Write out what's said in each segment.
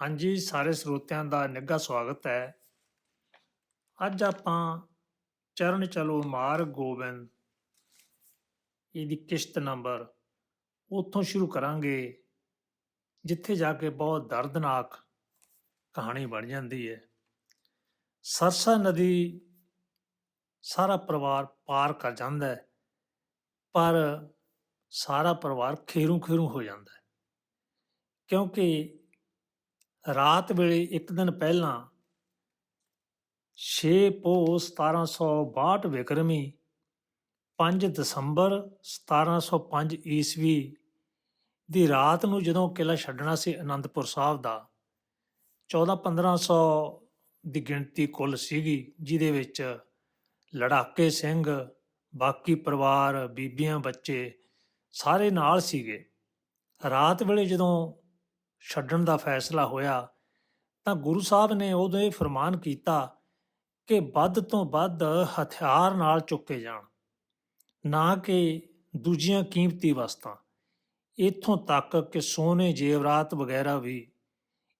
ਹਾਂਜੀ, ਸਾਰੇ ਸਰੋਤਿਆਂ ਦਾ ਨਿੱਘਾ ਸਵਾਗਤ ਹੈ। ਅੱਜ ਆਪਾਂ ਚਰਨ ਚਲੋ ਮਾਰ ਗੋਬਿੰਦ, ਇਹਦੀ ਕਿਸ਼ਤ ਨੰਬਰ ਉੱਥੋਂ ਸ਼ੁਰੂ ਕਰਾਂਗੇ, ਜਿੱਥੇ ਜਾ ਕੇ ਬਹੁਤ ਦਰਦਨਾਕ ਕਹਾਣੀ ਬਣ ਜਾਂਦੀ ਹੈ। ਸਰਸਾ ਨਦੀ ਸਾਰਾ ਪਰਿਵਾਰ ਪਾਰ ਕਰ ਜਾਂਦਾ ਹੈ, ਪਰ ਸਾਰਾ ਪਰਿਵਾਰ ਖੇਰੂ ਖੇਰੂ ਹੋ ਜਾਂਦਾ ਹੈ, ਕਿਉਂਕਿ ਰਾਤ ਵੇਲੇ ਇੱਕ ਦਿਨ ਪਹਿਲਾਂ 6 ਪੋ 1762 ਵਿਕਰਮੀ 5 ਦਸੰਬਰ 1705 ਈਸਵੀ ਦੀ ਰਾਤ ਨੂੰ ਜਦੋਂ ਕਿਲਾ ਛੱਡਣਾ ਸੀ ਅਨੰਦਪੁਰ ਸਾਹਿਬ ਦਾ 14-1500 ਦੀ ਗਿਣਤੀ ਕੁੱਲ ਸੀਗੀ, ਜਿਹਦੇ ਵਿੱਚ ਲੜਾਕੇ ਸਿੰਘ, ਬਾਕੀ ਪਰਿਵਾਰ, ਬੀਬੀਆਂ, ਬੱਚੇ ਸਾਰੇ ਨਾਲ ਸੀਗੇ। ਰਾਤ ਵੇਲੇ ਜਦੋਂ ਛੱਡਣ ਦਾ ਫੈਸਲਾ ਹੋਇਆ, ਤਾਂ ਗੁਰੂ ਸਾਹਿਬ ਨੇ ਉਦੋਂ ਇਹ ਫਰਮਾਨ ਕੀਤਾ ਕਿ ਵੱਧ ਤੋਂ ਵੱਧ ਹਥਿਆਰ ਨਾਲ ਚੁੱਕੇ ਜਾਣ, ਨਾ ਕਿ ਦੂਜੀਆਂ ਕੀਮਤੀ ਵਸਤਾਂ। ਇੱਥੋਂ ਤੱਕ ਕਿ ਸੋਨੇ, ਜੇਵਰਾਤ ਵਗੈਰਾ ਵੀ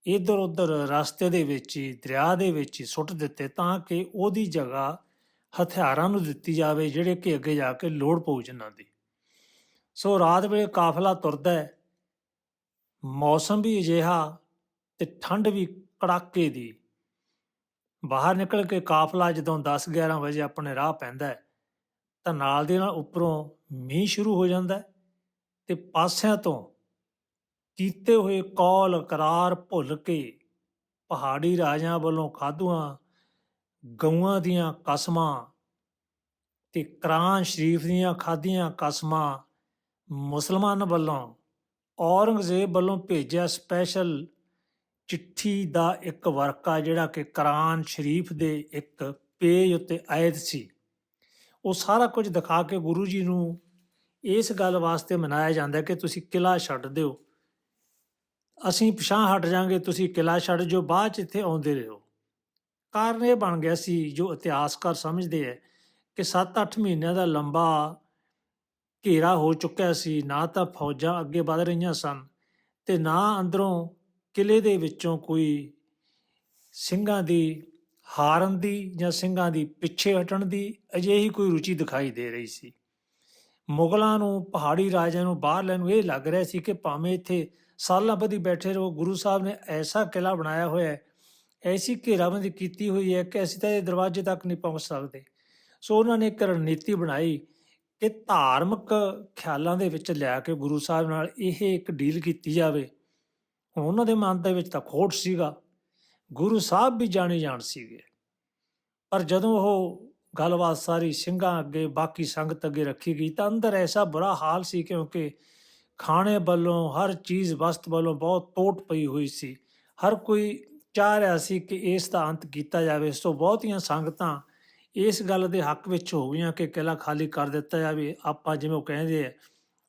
ਇਧਰ ਉਧਰ ਰਸਤੇ ਦੇ ਵਿੱਚ ਹੀ, ਦਰਿਆ ਦੇ ਵਿੱਚ ਹੀ ਸੁੱਟ ਦਿੱਤੇ ਤਾਂ ਕਿ ਉਹਦੀ ਜਗ੍ਹਾ ਹਥਿਆਰਾਂ ਨੂੰ ਦਿੱਤੀ ਜਾਵੇ, ਜਿਹੜੇ ਕਿ ਅੱਗੇ ਜਾ ਕੇ ਲੋੜ ਪਊ ਜਿਨ੍ਹਾਂ ਦੀ। ਸੋ ਰਾਤ ਵੇਲੇ ਕਾਫਲਾ ਤੁਰਦਾ ਹੈ ਮੌਸਮ ਵੀ ਅਜਿਹਾ ਤੇ ਠੰਡ ਵੀ ਕੜਾਕੇ ਦੀ। ਬਾਹਰ ਨਿਕਲ ਕੇ ਕਾਫਲਾ ਜਦੋਂ 10-11 ਵਜੇ ਆਪਣੇ ਰਾਹ ਪੈਂਦਾ ਤਾਂ ਨਾਲ ਦੇ ਨਾਲ ਉੱਪਰੋਂ ਮੀਂਹ ਸ਼ੁਰੂ ਹੋ ਜਾਂਦਾ ਹੈ ਤੇ ਪਾਸਿਆਂ ਤੋਂ ਕੀਤੇ ਹੋਏ ਕੌਲ ਕਰਾਰ ਭੁੱਲ ਕੇ ਪਹਾੜੀ ਰਾਜਿਆਂ ਵੱਲੋਂ ਖਾਧੂਆਂ, ਗਊਆਂ ਦੀਆਂ ਕਸਮਾਂ ਤੇ ਕੁਰਾਨ ਸ਼ਰੀਫ ਦੀਆਂ ਖਾਧੀਆਂ ਕਸਮਾਂ ਮੁਸਲਮਾਨ ਵੱਲੋਂ ਔਰੰਗਜ਼ੇਬ ਵੱਲੋਂ ਭੇਜਿਆ ਸਪੈਸ਼ਲ ਚਿੱਠੀ ਦਾ ਇੱਕ ਵਰਕਾ ਜਿਹੜਾ ਕਿ ਕੁਰਾਨ ਸ਼ਰੀਫ ਦੇ ਇੱਕ ਪੇਜ ਉੱਤੇ ਆਇਤ ਸੀ। ਉਹ ਸਾਰਾ ਕੁਝ ਦਿਖਾ ਕੇ ਗੁਰੂ ਜੀ ਨੂੰ ਇਸ ਗੱਲ ਵਾਸਤੇ ਮਨਾਇਆ ਜਾਂਦਾ ਕਿ ਤੁਸੀਂ ਕਿਲਾ ਛੱਡ ਦਿਓ। ਅਸੀਂ ਪਿਛਾਂ ਹਟ ਜਾਾਂਗੇ, ਤੁਸੀਂ ਕਿਲਾ ਛੱਡ ਜੋ ਬਾਅਦ ਚ ਇੱਥੇ ਆਉਂਦੇ ਰਹੋ। ਕਾਰਨ ਇਹ ਬਣ ਗਿਆ ਸੀ, ਜੋ ਇਤਿਹਾਸਕਾਰ ਸਮਝਦੇ ਹੈ ਕਿ 7-8 ਮਹੀਨਿਆਂ ਦਾ ਲੰਬਾ ਘੇਰਾ ਹੋ ਚੁੱਕਿਆ ਸੀ, ਨਾ ਤਾਂ ਫੌਜਾਂ ਅੱਗੇ ਵਧ ਰਹੀਆਂ ਸਨ ਤੇ ਨਾ ਅੰਦਰੋਂ ਕਿਲੇ ਦੇ ਵਿੱਚੋਂ ਕੋਈ ਸਿੰਘਾਂ ਦੀ ਹਾਰਨ ਦੀ ਜਾਂ ਸਿੰਘਾਂ ਦੀ ਪਿੱਛੇ ਹਟਣ ਦੀ ਅਜਿਹੀ ਕੋਈ ਰੁਚੀ ਦਿਖਾਈ ਦੇ ਰਹੀ ਸੀ। ਮੁਗਲਾਂ ਨੂੰ, ਪਹਾੜੀ ਰਾਜਿਆਂ ਨੂੰ ਬਾਹਰ ਲੈਣ ਨੂੰ ਇਹ ਲੱਗ ਰਿਹਾ ਸੀ ਕਿ ਭਾਵੇਂ ਇੱਥੇ ਸਾਲਾਂ ਬੱਧੀ ਬੈਠੇ ਰਹੋ, ਗੁਰੂ ਸਾਹਿਬ ਨੇ ਐਸਾ ਕਿਲਾ ਬਣਾਇਆ ਹੋਇਆ ਹੈ, ਐਸੀ ਘੇਰਾਬੰਦੀ ਕੀਤੀ ਹੋਈ ਹੈ ਕਿ ਅਸੀਂ ਤਾਂ ਇਹ ਦਰਵਾਜ਼ੇ ਤੱਕ ਨਹੀਂ ਪਹੁੰਚ ਸਕਦੇ। ਸੋ ਉਹਨਾਂ ਨੇ ਇੱਕ ਰਣਨੀਤੀ ਬਣਾਈ ਕਿ ਧਾਰਮਿਕ ਖਿਆਲਾਂ ਦੇ ਵਿੱਚ ਲਿਆ ਕੇ ਗੁਰੂ ਸਾਹਿਬ ਨਾਲ ਇਹ ਇੱਕ ਡੀਲ ਕੀਤੀ ਜਾਵੇ। ਹੁਣ ਉਹਨਾਂ ਦੇ ਮਨ ਦੇ ਵਿੱਚ ਤਾਂ ਖੋਟ ਸੀਗਾ। ਗੁਰੂ ਸਾਹਿਬ ਵੀ ਜਾਣੇ ਜਾਣ ਸੀਗੇ। ਪਰ ਜਦੋਂ ਉਹ ਗੱਲਬਾਤ ਸਾਰੀ ਸਿੰਘਾਂ ਅੱਗੇ, ਬਾਕੀ ਸੰਗਤ ਅੱਗੇ ਰੱਖੀ ਗਈ ਤਾਂ ਅੰਦਰ ਐਸਾ ਬੁਰਾ ਹਾਲ ਸੀ ਕਿਉਂਕਿ ਖਾਣੇ ਵੱਲੋਂ, ਹਰ ਚੀਜ਼ ਵਸਤ ਵੱਲੋਂ ਬਹੁਤ ਟੋਟ ਪਈ ਹੋਈ ਸੀ। ਹਰ ਕੋਈ ਚਾਹ ਰਿਹਾ ਸੀ ਕਿ ਇਸ ਦਾ ਅੰਤ ਕੀਤਾ ਜਾਵੇ। ਸੋ ਬਹੁਤੀਆਂ ਸੰਗਤਾਂ ਇਸ ਗੱਲ ਦੇ ਹੱਕ ਵਿੱਚ ਹੋ ਗਈਆਂ ਕਿ ਕਿਲਾ ਖਾਲੀ ਕਰ ਦਿੱਤਾ ਜਾਵੇ। ਆਪਾਂ ਜਿਵੇਂ ਉਹ ਕਹਿੰਦੇ ਆ,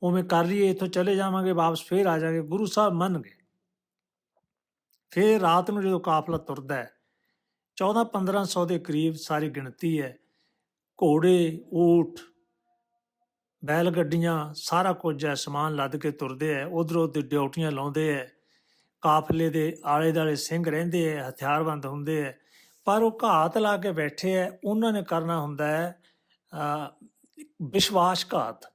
ਉਵੇਂ ਕਰ ਲਈਏ, ਇੱਥੋਂ ਚਲੇ ਜਾਵਾਂਗੇ, ਵਾਪਸ ਫੇਰ ਆ ਜਾਾਂਗੇ ਗੁਰੂ ਸਾਹਿਬ ਮੰਨ ਗਏ ਫੇਰ ਰਾਤ ਨੂੰ ਜਦੋਂ ਕਾਫਲਾ ਤੁਰਦਾ ਹੈ 14-1500 ਦੇ ਕਰੀਬ ਸਾਰੀ ਗਿਣਤੀ ਹੈ। ਘੋੜੇ, ਊਠ, ਬੈਲ ਗੱਡੀਆਂ, ਸਾਰਾ ਕੁਝ ਹੈ, ਸਮਾਨ ਲੱਦ ਕੇ ਤੁਰਦੇ ਹੈ। ਉਧਰੋਂ ਦੀ ਡਿਊਟੀਆਂ ਲਾਉਂਦੇ ਹੈ। ਕਾਫਲੇ ਦੇ ਆਲੇ ਦਾਲੇ ਸਿੰਘ ਰਹਿੰਦੇ ਹੈ, ਹਥਿਆਰਬੰਦ ਹੁੰਦੇ ਹੈ। ਪਰ ਉਹ ਘਾਤ ਲਾ ਕੇ ਬੈਠੇ ਐ, ਉਹਨਾਂ ਨੇ ਕਰਨਾ ਹੁੰਦਾ ਹੈ ਅ ਵਿਸ਼ਵਾਸਘਾਤ।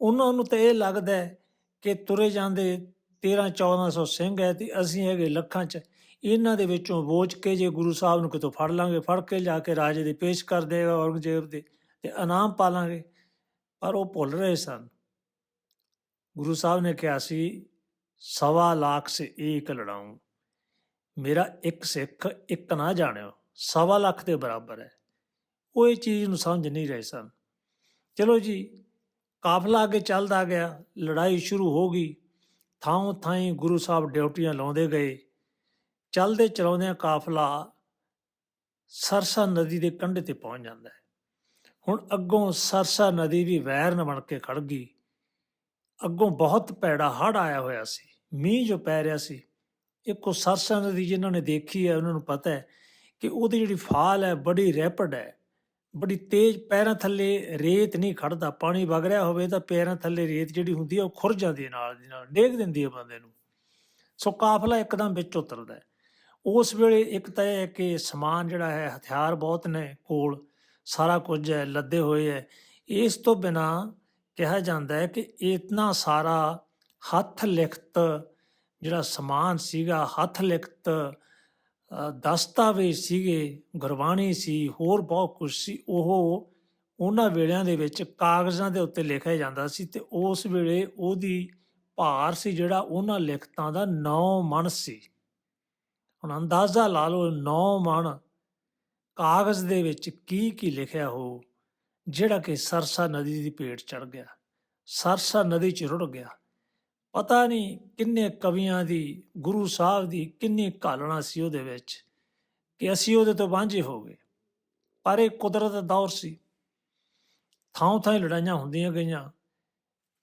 ਉਹਨਾਂ ਨੂੰ ਤਾਂ ਇਹ ਲੱਗਦਾ ਹੈ ਕਿ ਤੁਰੇ ਜਾਂਦੇ 13 1400 ਸਿੰਘ ਹੈ ਤੇ ਅਸੀਂ ਹੈਗੇ ਲੱਖਾਂ ਚ, ਇਹਨਾਂ ਦੇ ਵਿੱਚੋਂ ਬੋਝ ਕੇ ਜੇ ਗੁਰੂ ਸਾਹਿਬ ਨੂੰ ਕਿਤੋਂ ਫੜ ਲਾਂਗੇ, ਫੜ ਕੇ ਜਾ ਕੇ ਰਾਜੇ ਦੇ ਪੇਸ਼ ਕਰ ਦੇਗਾ ਔਰੰਗਜ਼ੇਬ ਦੇ ਤੇ ਇਨਾਮ ਪਾ ਲਾਂਗੇ ਪਰ ਉਹ ਭੁੱਲ ਰਹੇ ਸਨ। ਗੁਰੂ ਸਾਹਿਬ ਨੇ ਕਿਹਾ ਸੀ, ਸਵਾ ਲੱਖ ਸੇ ਏਕ ਲੜਾऊं ਮੇਰਾ ਇੱਕ ਸਿੱਖ, ਇੱਕ ਨਾ ਜਾਣਿਓ, ਸਵਾ ਲੱਖ ਦੇ ਬਰਾਬਰ ਹੈ। ਉਹ ਇਹ ਚੀਜ਼ ਨੂੰ ਸਮਝ ਨਹੀਂ ਰਹੇ ਸਨ। ਚਲੋ ਜੀ, ਕਾਫਲਾ ਅੱਗੇ ਚੱਲਦਾ ਗਿਆ, ਲੜਾਈ ਸ਼ੁਰੂ ਹੋ ਗਈ। ਥਾਂ ਥਾਂ ਗੁਰੂ ਸਾਹਿਬ ਡਿਊਟੀਆਂ ਲਾਉਂਦੇ ਗਏ। ਚੱਲਦੇ ਚਲਾਉਂਦਿਆਂ ਕਾਫਲਾ ਸਰਸਾ ਨਦੀ ਦੇ ਕੰਢੇ ਤੇ ਪਹੁੰਚ ਜਾਂਦਾ ਹੈ। ਹੁਣ ਅੱਗੋਂ ਸਰਸਾ ਨਦੀ ਵੀ ਵੈਰਨ ਬਣ ਕੇ ਖੜ ਗਈ। ਅੱਗੋਂ ਬਹੁਤ ਪੈੜਾ ਹੜ ਆਇਆ ਹੋਇਆ ਸੀ। ਮੀਂਹ ਜੋ ਪੈ ਰਿਹਾ ਸੀ ਇੱਕੋ ਸਰਸਾ ਦੀ ਜਿਨ੍ਹਾਂ ਨੇ ਦੇਖੀ ਹੈ, ਉਹਨਾਂ ਨੂੰ ਪਤਾ ਹੈ ਕਿ ਉਹਦੀ ਜਿਹੜੀ ਫਾਲ ਹੈ, ਬੜੀ ਰੈਪਿਡ ਹੈ, ਬੜੀ ਤੇਜ਼ ਪੈਰਾਂ ਥੱਲੇ ਰੇਤ ਨਹੀਂ ਖੜਦਾ, ਪਾਣੀ ਵਗ ਰਿਹਾ ਹੋਵੇ ਤਾਂ ਪੈਰਾਂ ਥੱਲੇ ਰੇਤ ਜਿਹੜੀ ਹੁੰਦੀ ਹੈ, ਉਹ ਖੁਰ ਜਾਂਦੀ ਹੈ ਨਾਲ ਦੀ ਨਾਲ, ਡੇਗ ਦਿੰਦੀ ਹੈ ਬੰਦੇ ਨੂੰ। ਸੋ ਕਾਫਲਾ ਇੱਕਦਮ ਵਿੱਚ ਉਤਰਦਾ ਹੈ। ਉਸ ਵੇਲੇ ਇੱਕ ਤਾਂ ਇਹ ਹੈ ਕਿ ਸਮਾਨ ਜਿਹੜਾ ਹੈ, ਹਥਿਆਰ ਬਹੁਤ ਨੇ ਕੋਲ, ਸਾਰਾ ਕੁਝ ਹੈ, ਲੱਦੇ ਹੋਏ ਹੈ। ਇਸ ਤੋਂ ਬਿਨਾ ਕਿਹਾ ਜਾਂਦਾ ਹੈ ਕਿ ਇਤਨਾ ਸਾਰਾ ਹੱਥ ਲਿਖਤ ਜਿਹੜਾ ਸਮਾਨ ਸੀਗਾ, ਹੱਥ ਲਿਖਤ ਦਸਤਾਵੇਜ਼ ਸੀਗੇ, ਗੁਰਬਾਣੀ ਸੀ, ਹੋਰ ਬਹੁਤ ਕੁਝ ਸੀ, ਉਹ ਉਹਨਾਂ ਵੇਲਿਆਂ ਦੇ ਵਿੱਚ ਕਾਗਜ਼ਾਂ ਦੇ ਉੱਤੇ ਲਿਖਿਆ ਜਾਂਦਾ ਸੀ ਤੇ ਉਸ ਵੇਲੇ ਉਹਦੀ ਭਾਰ ਸੀ ਜਿਹੜਾ ਉਹਨਾਂ ਲਿਖਤਾਂ ਦਾ 9 ਮਣ ਸੀ। ਹੁਣ ਅੰਦਾਜ਼ਾ ਲਾ ਲਓ 9 ਮਣ ਕਾਗਜ਼ ਦੇ ਵਿੱਚ ਕੀ ਕੀ ਲਿਖਿਆ ਹੋ, ਜਿਹੜਾ ਕਿ ਸਰਸਾ ਨਦੀ ਦੀ ਪੇਟ ਚੜ ਗਿਆ, ਸਰਸਾ ਨਦੀ ਚ ਰੁੜ ਗਿਆ। ਪਤਾ ਨਹੀਂ ਕਿੰਨੇ ਕਵੀਆਂ ਦੀ, ਗੁਰੂ ਸਾਹਿਬ ਦੀ ਕਿੰਨੀ ਕਾਲਣਾ ਸੀ ਉਹਦੇ ਵਿੱਚ ਕਿ ਅਸੀਂ ਉਹਦੇ ਤੋਂ ਵਾਂਝੇ ਹੋ ਗਏ। ਪਰ ਇਹ ਕੁਦਰਤ ਦਾ ਦੌਰ ਸੀ। ਥਾਂ ਥਾਂ ਲੜਾਈਆਂ ਹੁੰਦੀਆਂ ਗਈਆਂ।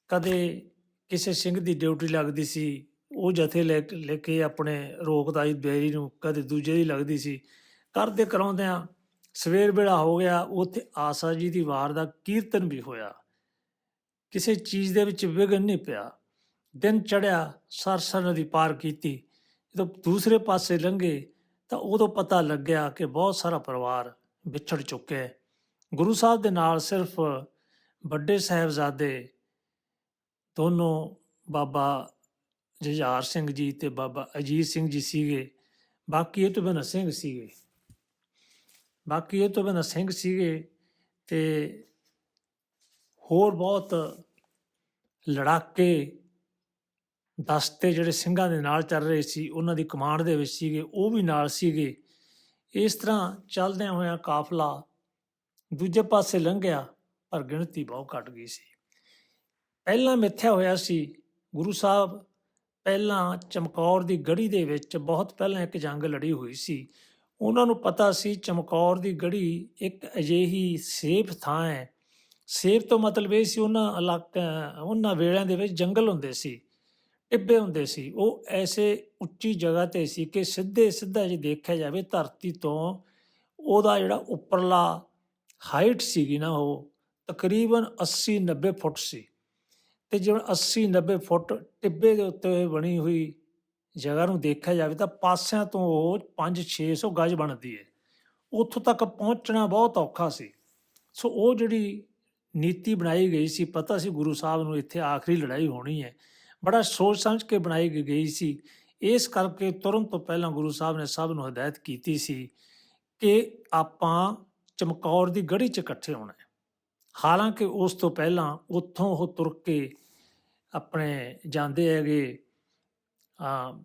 ਕਦੇ ਕਿਸੇ ਸਿੰਘ ਦੀ ਡਿਊਟੀ ਲੱਗਦੀ ਸੀ, ਉਹ ਜਥੇ ਲੈ ਕੇ- ਲੈ ਕੇ ਆਪਣੇ ਰੋਕਦਾਈ ਬੇਰੀ ਨੂੰ ਕਦੇ ਦੂਜੇ ਦੀ ਲੱਗਦੀ ਸੀ। ਕਰਦੇ ਕਰਾਉਂਦਿਆਂ ਸਵੇਰ ਵੇਲਾ ਹੋ ਗਿਆ, ਉੱਥੇ ਆਸਾ ਜੀ ਦੀ ਵਾਰ ਦਾ ਕੀਰਤਨ ਵੀ ਹੋਇਆ। ਕਿਸੇ ਚੀਜ਼ ਦੇ ਵਿੱਚ ਵਿਘਨ ਨਹੀਂ ਪਿਆ। ਦਿਨ ਚੜਿਆ ਸਰਸਾ ਨਦੀ ਪਾਰ ਕੀਤੀ। ਜਦੋਂ ਦੂਸਰੇ ਪਾਸੇ ਲੰਘੇ, ਤਾਂ ਉਦੋਂ ਪਤਾ ਲੱਗਿਆ ਕਿ ਬਹੁਤ ਸਾਰਾ ਪਰਿਵਾਰ ਵਿਛੜ ਚੁੱਕਿਆ ਹੈ। ਗੁਰੂ ਸਾਹਿਬ ਦੇ ਨਾਲ ਸਿਰਫ ਵੱਡੇ ਸਾਹਿਬਜ਼ਾਦੇ, ਦੋਨੋਂ ਬਾਬਾ ਜੁਝਾਰ ਸਿੰਘ ਜੀ ਤੇ ਬਾਬਾ ਅਜੀਤ ਸਿੰਘ ਜੀ ਸੀਗੇ। ਬਾਕੀ ਇਹ ਤੋਂ ਬਿਨਾਂ ਸਿੰਘ ਸੀਗੇ। ਬਾਕੀ ਇਹ ਤੋਂ ਬਿਨਾਂ ਸਿੰਘ ਸੀਗੇ ਤੇ ਹੋਰ ਬਹੁਤ ਲੜਾਕੇ ਦਸਤੇ ਜਿਹੜੇ ਸਿੰਘਾਂ ਦੇ ਨਾਲ ਚੱਲ ਰਹੇ ਸੀ, ਉਹਨਾਂ ਦੀ ਕਮਾਂਡ ਦੇ ਵਿੱਚ ਸੀਗੇ, ਉਹ ਵੀ ਨਾਲ ਸੀਗੇ। ਇਸ ਤਰ੍ਹਾਂ ਚੱਲਦਿਆਂ ਹੋਇਆਂ ਕਾਫਲਾ ਦੂਜੇ ਪਾਸੇ ਲੰਘਿਆ, ਪਰ ਗਿਣਤੀ ਬਹੁਤ ਘਟ ਗਈ ਸੀ। ਪਹਿਲਾਂ ਮਿੱਥਿਆ ਹੋਇਆ ਸੀ, ਗੁਰੂ ਸਾਹਿਬ ਪਹਿਲਾਂ ਚਮਕੌਰ ਦੀ ਗੜੀ ਦੇ ਵਿੱਚ ਬਹੁਤ ਪਹਿਲਾਂ ਇੱਕ ਜੰਗ ਲੜੀ ਹੋਈ ਸੀ। ਉਹਨਾਂ ਨੂੰ ਪਤਾ ਸੀ, ਚਮਕੌਰ ਦੀ ਗੜੀ ਇੱਕ ਅਜਿਹੀ ਸੇਫ ਥਾਂ ਹੈ। ਸੇਫ ਤੋਂ ਮਤਲਬ ਇਹ ਸੀ, ਉਹਨਾਂ ਇਲਾਕਾ, ਉਹਨਾਂ ਵੇਲਿਆਂ ਦੇ ਵਿੱਚ ਜੰਗਲ ਹੁੰਦੇ ਸੀ। ਟਿੱਬੇ ਹੁੰਦੇ ਸੀ। ਉਹ ਐਸੇ ਉੱਚੀ ਜਗ੍ਹਾ ਤੇ ਸੀ ਕਿ ਸਿੱਧੇ ਸਿੱਧਾ ਜੇ ਦੇਖਿਆ ਜਾਵੇ ਧਰਤੀ ਤੋਂ ਉਹਦਾ ਜਿਹੜਾ ਉੱਪਰਲਾ ਹਾਈਟ ਸੀਗੀ ਨਾ ਉਹ ਤਕਰੀਬਨ 80 90 ਫੁੱਟ ਸੀ। ਤੇ ਜਿਵੇਂ 80 90 ਫੁੱਟ ਟਿੱਬੇ ਦੇ ਉੱਤੇ ਬਣੀ ਹੋਈ ਜਗ੍ਹਾ ਨੂੰ ਦੇਖਿਆ ਜਾਵੇ ਤਾਂ ਪਾਸਿਆਂ ਤੋਂ ਉਹ 5 600 ਗਜ ਬਣਦੀ ਹੈ ਉੱਥੋਂ ਤੱਕ ਪਹੁੰਚਣਾ ਬਹੁਤ ਔਖਾ ਸੀ। ਸੋ ਉਹ ਜਿਹੜੀ ਨੀਤੀ ਬਣਾਈ ਗਈ ਸੀ, ਪਤਾ ਸੀ ਗੁਰੂ ਸਾਹਿਬ ਨੂੰ ਇੱਥੇ ਆਖਰੀ ਲੜਾਈ ਹੋਣੀ ਹੈ ਬੜਾ ਸੋਚ ਸਮਝ ਕੇ ਬਣਾਈ ਗਈ ਸੀ। ਇਸ ਕਰਕੇ ਤੁਰਨ ਤੋਂ ਪਹਿਲਾਂ ਗੁਰੂ ਸਾਹਿਬ ਨੇ ਸਭ ਨੂੰ ਹਦਾਇਤ ਕੀਤੀ ਸੀ ਕਿ ਆਪਾਂ ਚਮਕੌਰ ਦੀ ਗੜੀ 'ਚ ਇਕੱਠੇ ਹੋਣਾ ਹੈ। ਹਾਲਾਂਕਿ ਉਸ ਤੋਂ ਪਹਿਲਾਂ ਉੱਥੋਂ ਉਹ ਤੁਰ ਕੇ ਆਪਣੇ ਜਾਂਦੇ ਹੈਗੇ ਆ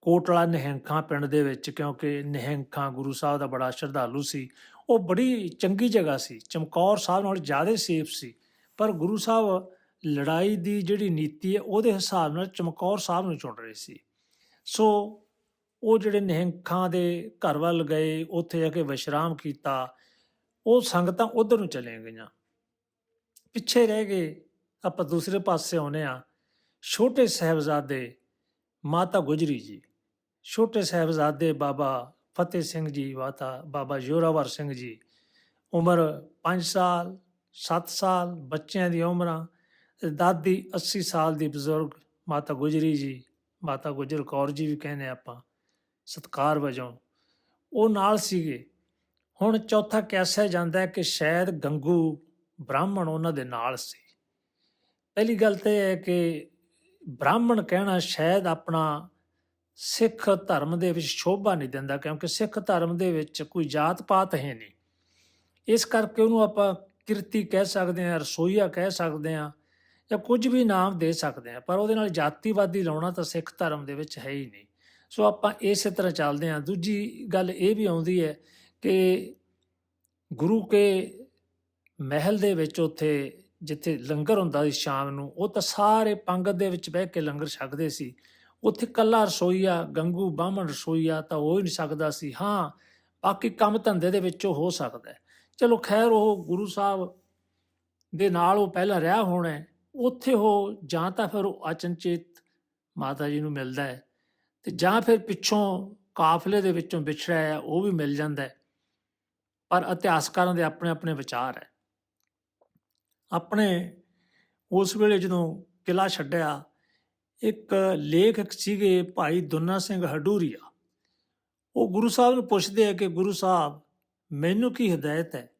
ਕੋਟਲਾ ਨਿਹੰਖਾਂ ਪਿੰਡ ਦੇ ਵਿੱਚ, ਕਿਉਂਕਿ ਨਿਹੰਖਾਂ ਗੁਰੂ ਸਾਹਿਬ ਦਾ ਬੜਾ ਸ਼ਰਧਾਲੂ ਸੀ। ਉਹ ਬੜੀ ਚੰਗੀ ਜਗ੍ਹਾ ਸੀ। ਚਮਕੌਰ ਸਾਹਿਬ ਨਾਲ ਜ਼ਿਆਦਾ ਸੇਫ ਸੀ। ਪਰ ਗੁਰੂ ਸਾਹਿਬ ਲੜਾਈ ਦੀ ਜਿਹੜੀ ਨੀਤੀ ਹੈ, ਉਹਦੇ ਹਿਸਾਬ ਨਾਲ ਚਮਕੌਰ ਸਾਹਿਬ ਨੂੰ ਚੁਣ ਰਹੇ ਸੀ। ਸੋ ਉਹ ਜਿਹੜੇ ਨਿਹੰਖਾਂ ਦੇ ਘਰ ਵੱਲ ਗਏ, ਉੱਥੇ ਜਾ ਕੇ ਵਿਸ਼ਰਾਮ ਕੀਤਾ, ਉਹ ਸੰਗਤਾਂ ਉਧਰ ਨੂੰ ਚਲੇ ਗਈਆਂ। ਪਿੱਛੇ ਰਹਿ ਗਏ ਆਪਾਂ ਦੂਸਰੇ ਪਾਸੇ ਆਉਨੇ ਆ ਛੋਟੇ ਸਾਹਿਬਜ਼ਾਦੇ ਮਾਤਾ ਗੁਜਰੀ ਜੀ, ਛੋਟੇ ਸਾਹਿਬਜ਼ਾਦੇ ਬਾਬਾ ਫਤਿਹ ਸਿੰਘ ਜੀ, ਮਾਤਾ ਬਾਬਾ ਜੋਰਾਵਰ ਸਿੰਘ ਜੀ, ਉਮਰ 5 ਸਾਲ 7 ਸਾਲ, ਬੱਚਿਆਂ ਦੀ ਉਮਰਾਂ ਦਾਦੀ 80 ਸਾਲ ਦੀ ਬਜ਼ੁਰਗ ਮਾਤਾ ਗੁਜਰੀ ਜੀ, ਮਾਤਾ ਗੁਜਰ ਕੌਰ ਜੀ ਵੀ ਕਹਿੰਦੇ ਆਪਾਂ, ਸਤਕਾਰ ਵਜੋਂ। ਉਹ ਨਾਲ ਸੀਗੇ। ਹੁਣ ਚੌਥਾ ਕਿਆਸਿਆ ਜਾਂਦਾ ਹੈ ਕਿ ਸ਼ਾਇਦ ਗੰਗੂ ਬ੍ਰਾਹਮਣ ਉਹਨਾਂ ਦੇ ਨਾਲ ਸੀ। ਪਹਿਲੀ ਗੱਲ ਤੇ ਇਹ ਹੈ ਕਿ ਬ੍ਰਾਹਮਣ ਕਹਿਣਾ ਸ਼ਾਇਦ ਆਪਣਾ ਸਿੱਖ ਧਰਮ ਦੇ ਵਿੱਚ ਸ਼ੋਭਾ ਨਹੀਂ ਦਿੰਦਾ, ਕਿਉਂਕਿ ਸਿੱਖ ਧਰਮ ਦੇ ਵਿੱਚ ਕੋਈ ਜਾਤ ਪਾਤ ਹੈ ਨਹੀਂ। ਇਸ ਕਰਕੇ ਉਹਨੂੰ ਆਪਾਂ ਕਿਰਤੀ ਕਹਿ ਸਕਦੇ ਹਾਂ, ਰਸੋਈਆ ਕਹਿ ਸਕਦੇ ਹਾਂ। ਜਾਂ ਕੁਝ ਵੀ ਨਾਮ ਦੇ ਸਕਦੇ ਹਾਂ, ਪਰ ਉਹਦੇ ਨਾਲ ਜਾਤੀਵਾਦੀ ਲਾਉਣਾ ਤਾਂ ਸਿੱਖ ਧਰਮ ਦੇ ਵਿੱਚ ਹੈ ਹੀ ਨਹੀਂ। ਸੋ ਆਪਾਂ ਇਸੇ ਤਰ੍ਹਾਂ ਚੱਲਦੇ ਹਾਂ। ਦੂਜੀ ਗੱਲ ਇਹ ਵੀ ਆਉਂਦੀ ਹੈ ਕਿ ਗੁਰੂ ਕੇ ਮਹਿਲ ਦੇ ਵਿੱਚ ਉੱਥੇ ਜਿੱਥੇ ਲੰਗਰ ਹੁੰਦਾ ਸੀ ਸ਼ਾਮ ਨੂੰ, ਉਹ ਤਾਂ ਸਾਰੇ ਪੰਗਤ ਦੇ ਵਿੱਚ ਬਹਿ ਕੇ ਲੰਗਰ ਛਕਦੇ ਸੀ। ਉੱਥੇ ਕੱਲਾ ਰਸੋਈਆ, ਗੰਗੂ, ਬਾਹਮਣ ਰਸੋਈਆ ਤਾਂ ਹੋ ਹੀ ਨਹੀਂ ਸਕਦਾ ਸੀ। ਹਾਂ, ਬਾਕੀ ਕੰਮ ਧੰਦੇ ਦੇ ਵਿੱਚ ਉਹ ਹੋ ਸਕਦਾ ਚਲੋ ਖੈਰ, ਉਹ ਗੁਰੂ ਸਾਹਿਬ ਦੇ ਨਾਲ ਉਹ ਪਹਿਲਾਂ ਰਿਹਾ ਹੋਣਾ ਉੱਥੇ ਉਹ ਜਾਂ ਤਾਂ ਫਿਰ ਉਹ ਅਚਨਚੇਤ ਮਾਤਾ ਜੀ ਨੂੰ ਮਿਲਦਾ ਹੈ ਤੇ ਜਾਂ ਫਿਰ ਪਿੱਛੋਂ ਕਾਫਲੇ ਦੇ ਵਿੱਚੋਂ ਵਿਛੜਿਆ ਹੈ ਉਹ ਵੀ ਮਿਲ ਜਾਂਦਾ ਹੈ। ਪਰ ਇਤਿਹਾਸਕਾਰਾਂ ਦੇ ਆਪਣੇ ਆਪਣੇ ਵਿਚਾਰ ਹੈ। ਆਪਣੇ ਉਸ ਵੇਲੇ ਜਦੋਂ ਕਿਲਾ ਛੱਡਿਆ, ਇੱਕ ਲੇਖਕ ਸੀਗੇ ਭਾਈ ਦੁੰਨਾ ਸਿੰਘ ਹਡੂਰੀਆ। ਉਹ ਗੁਰੂ ਸਾਹਿਬ ਨੂੰ ਪੁੱਛਦੇ ਆ ਕਿ ਗੁਰੂ ਸਾਹਿਬ, ਮੈਨੂੰ ਕੀ ਹਦਾਇਤ ਹੈ?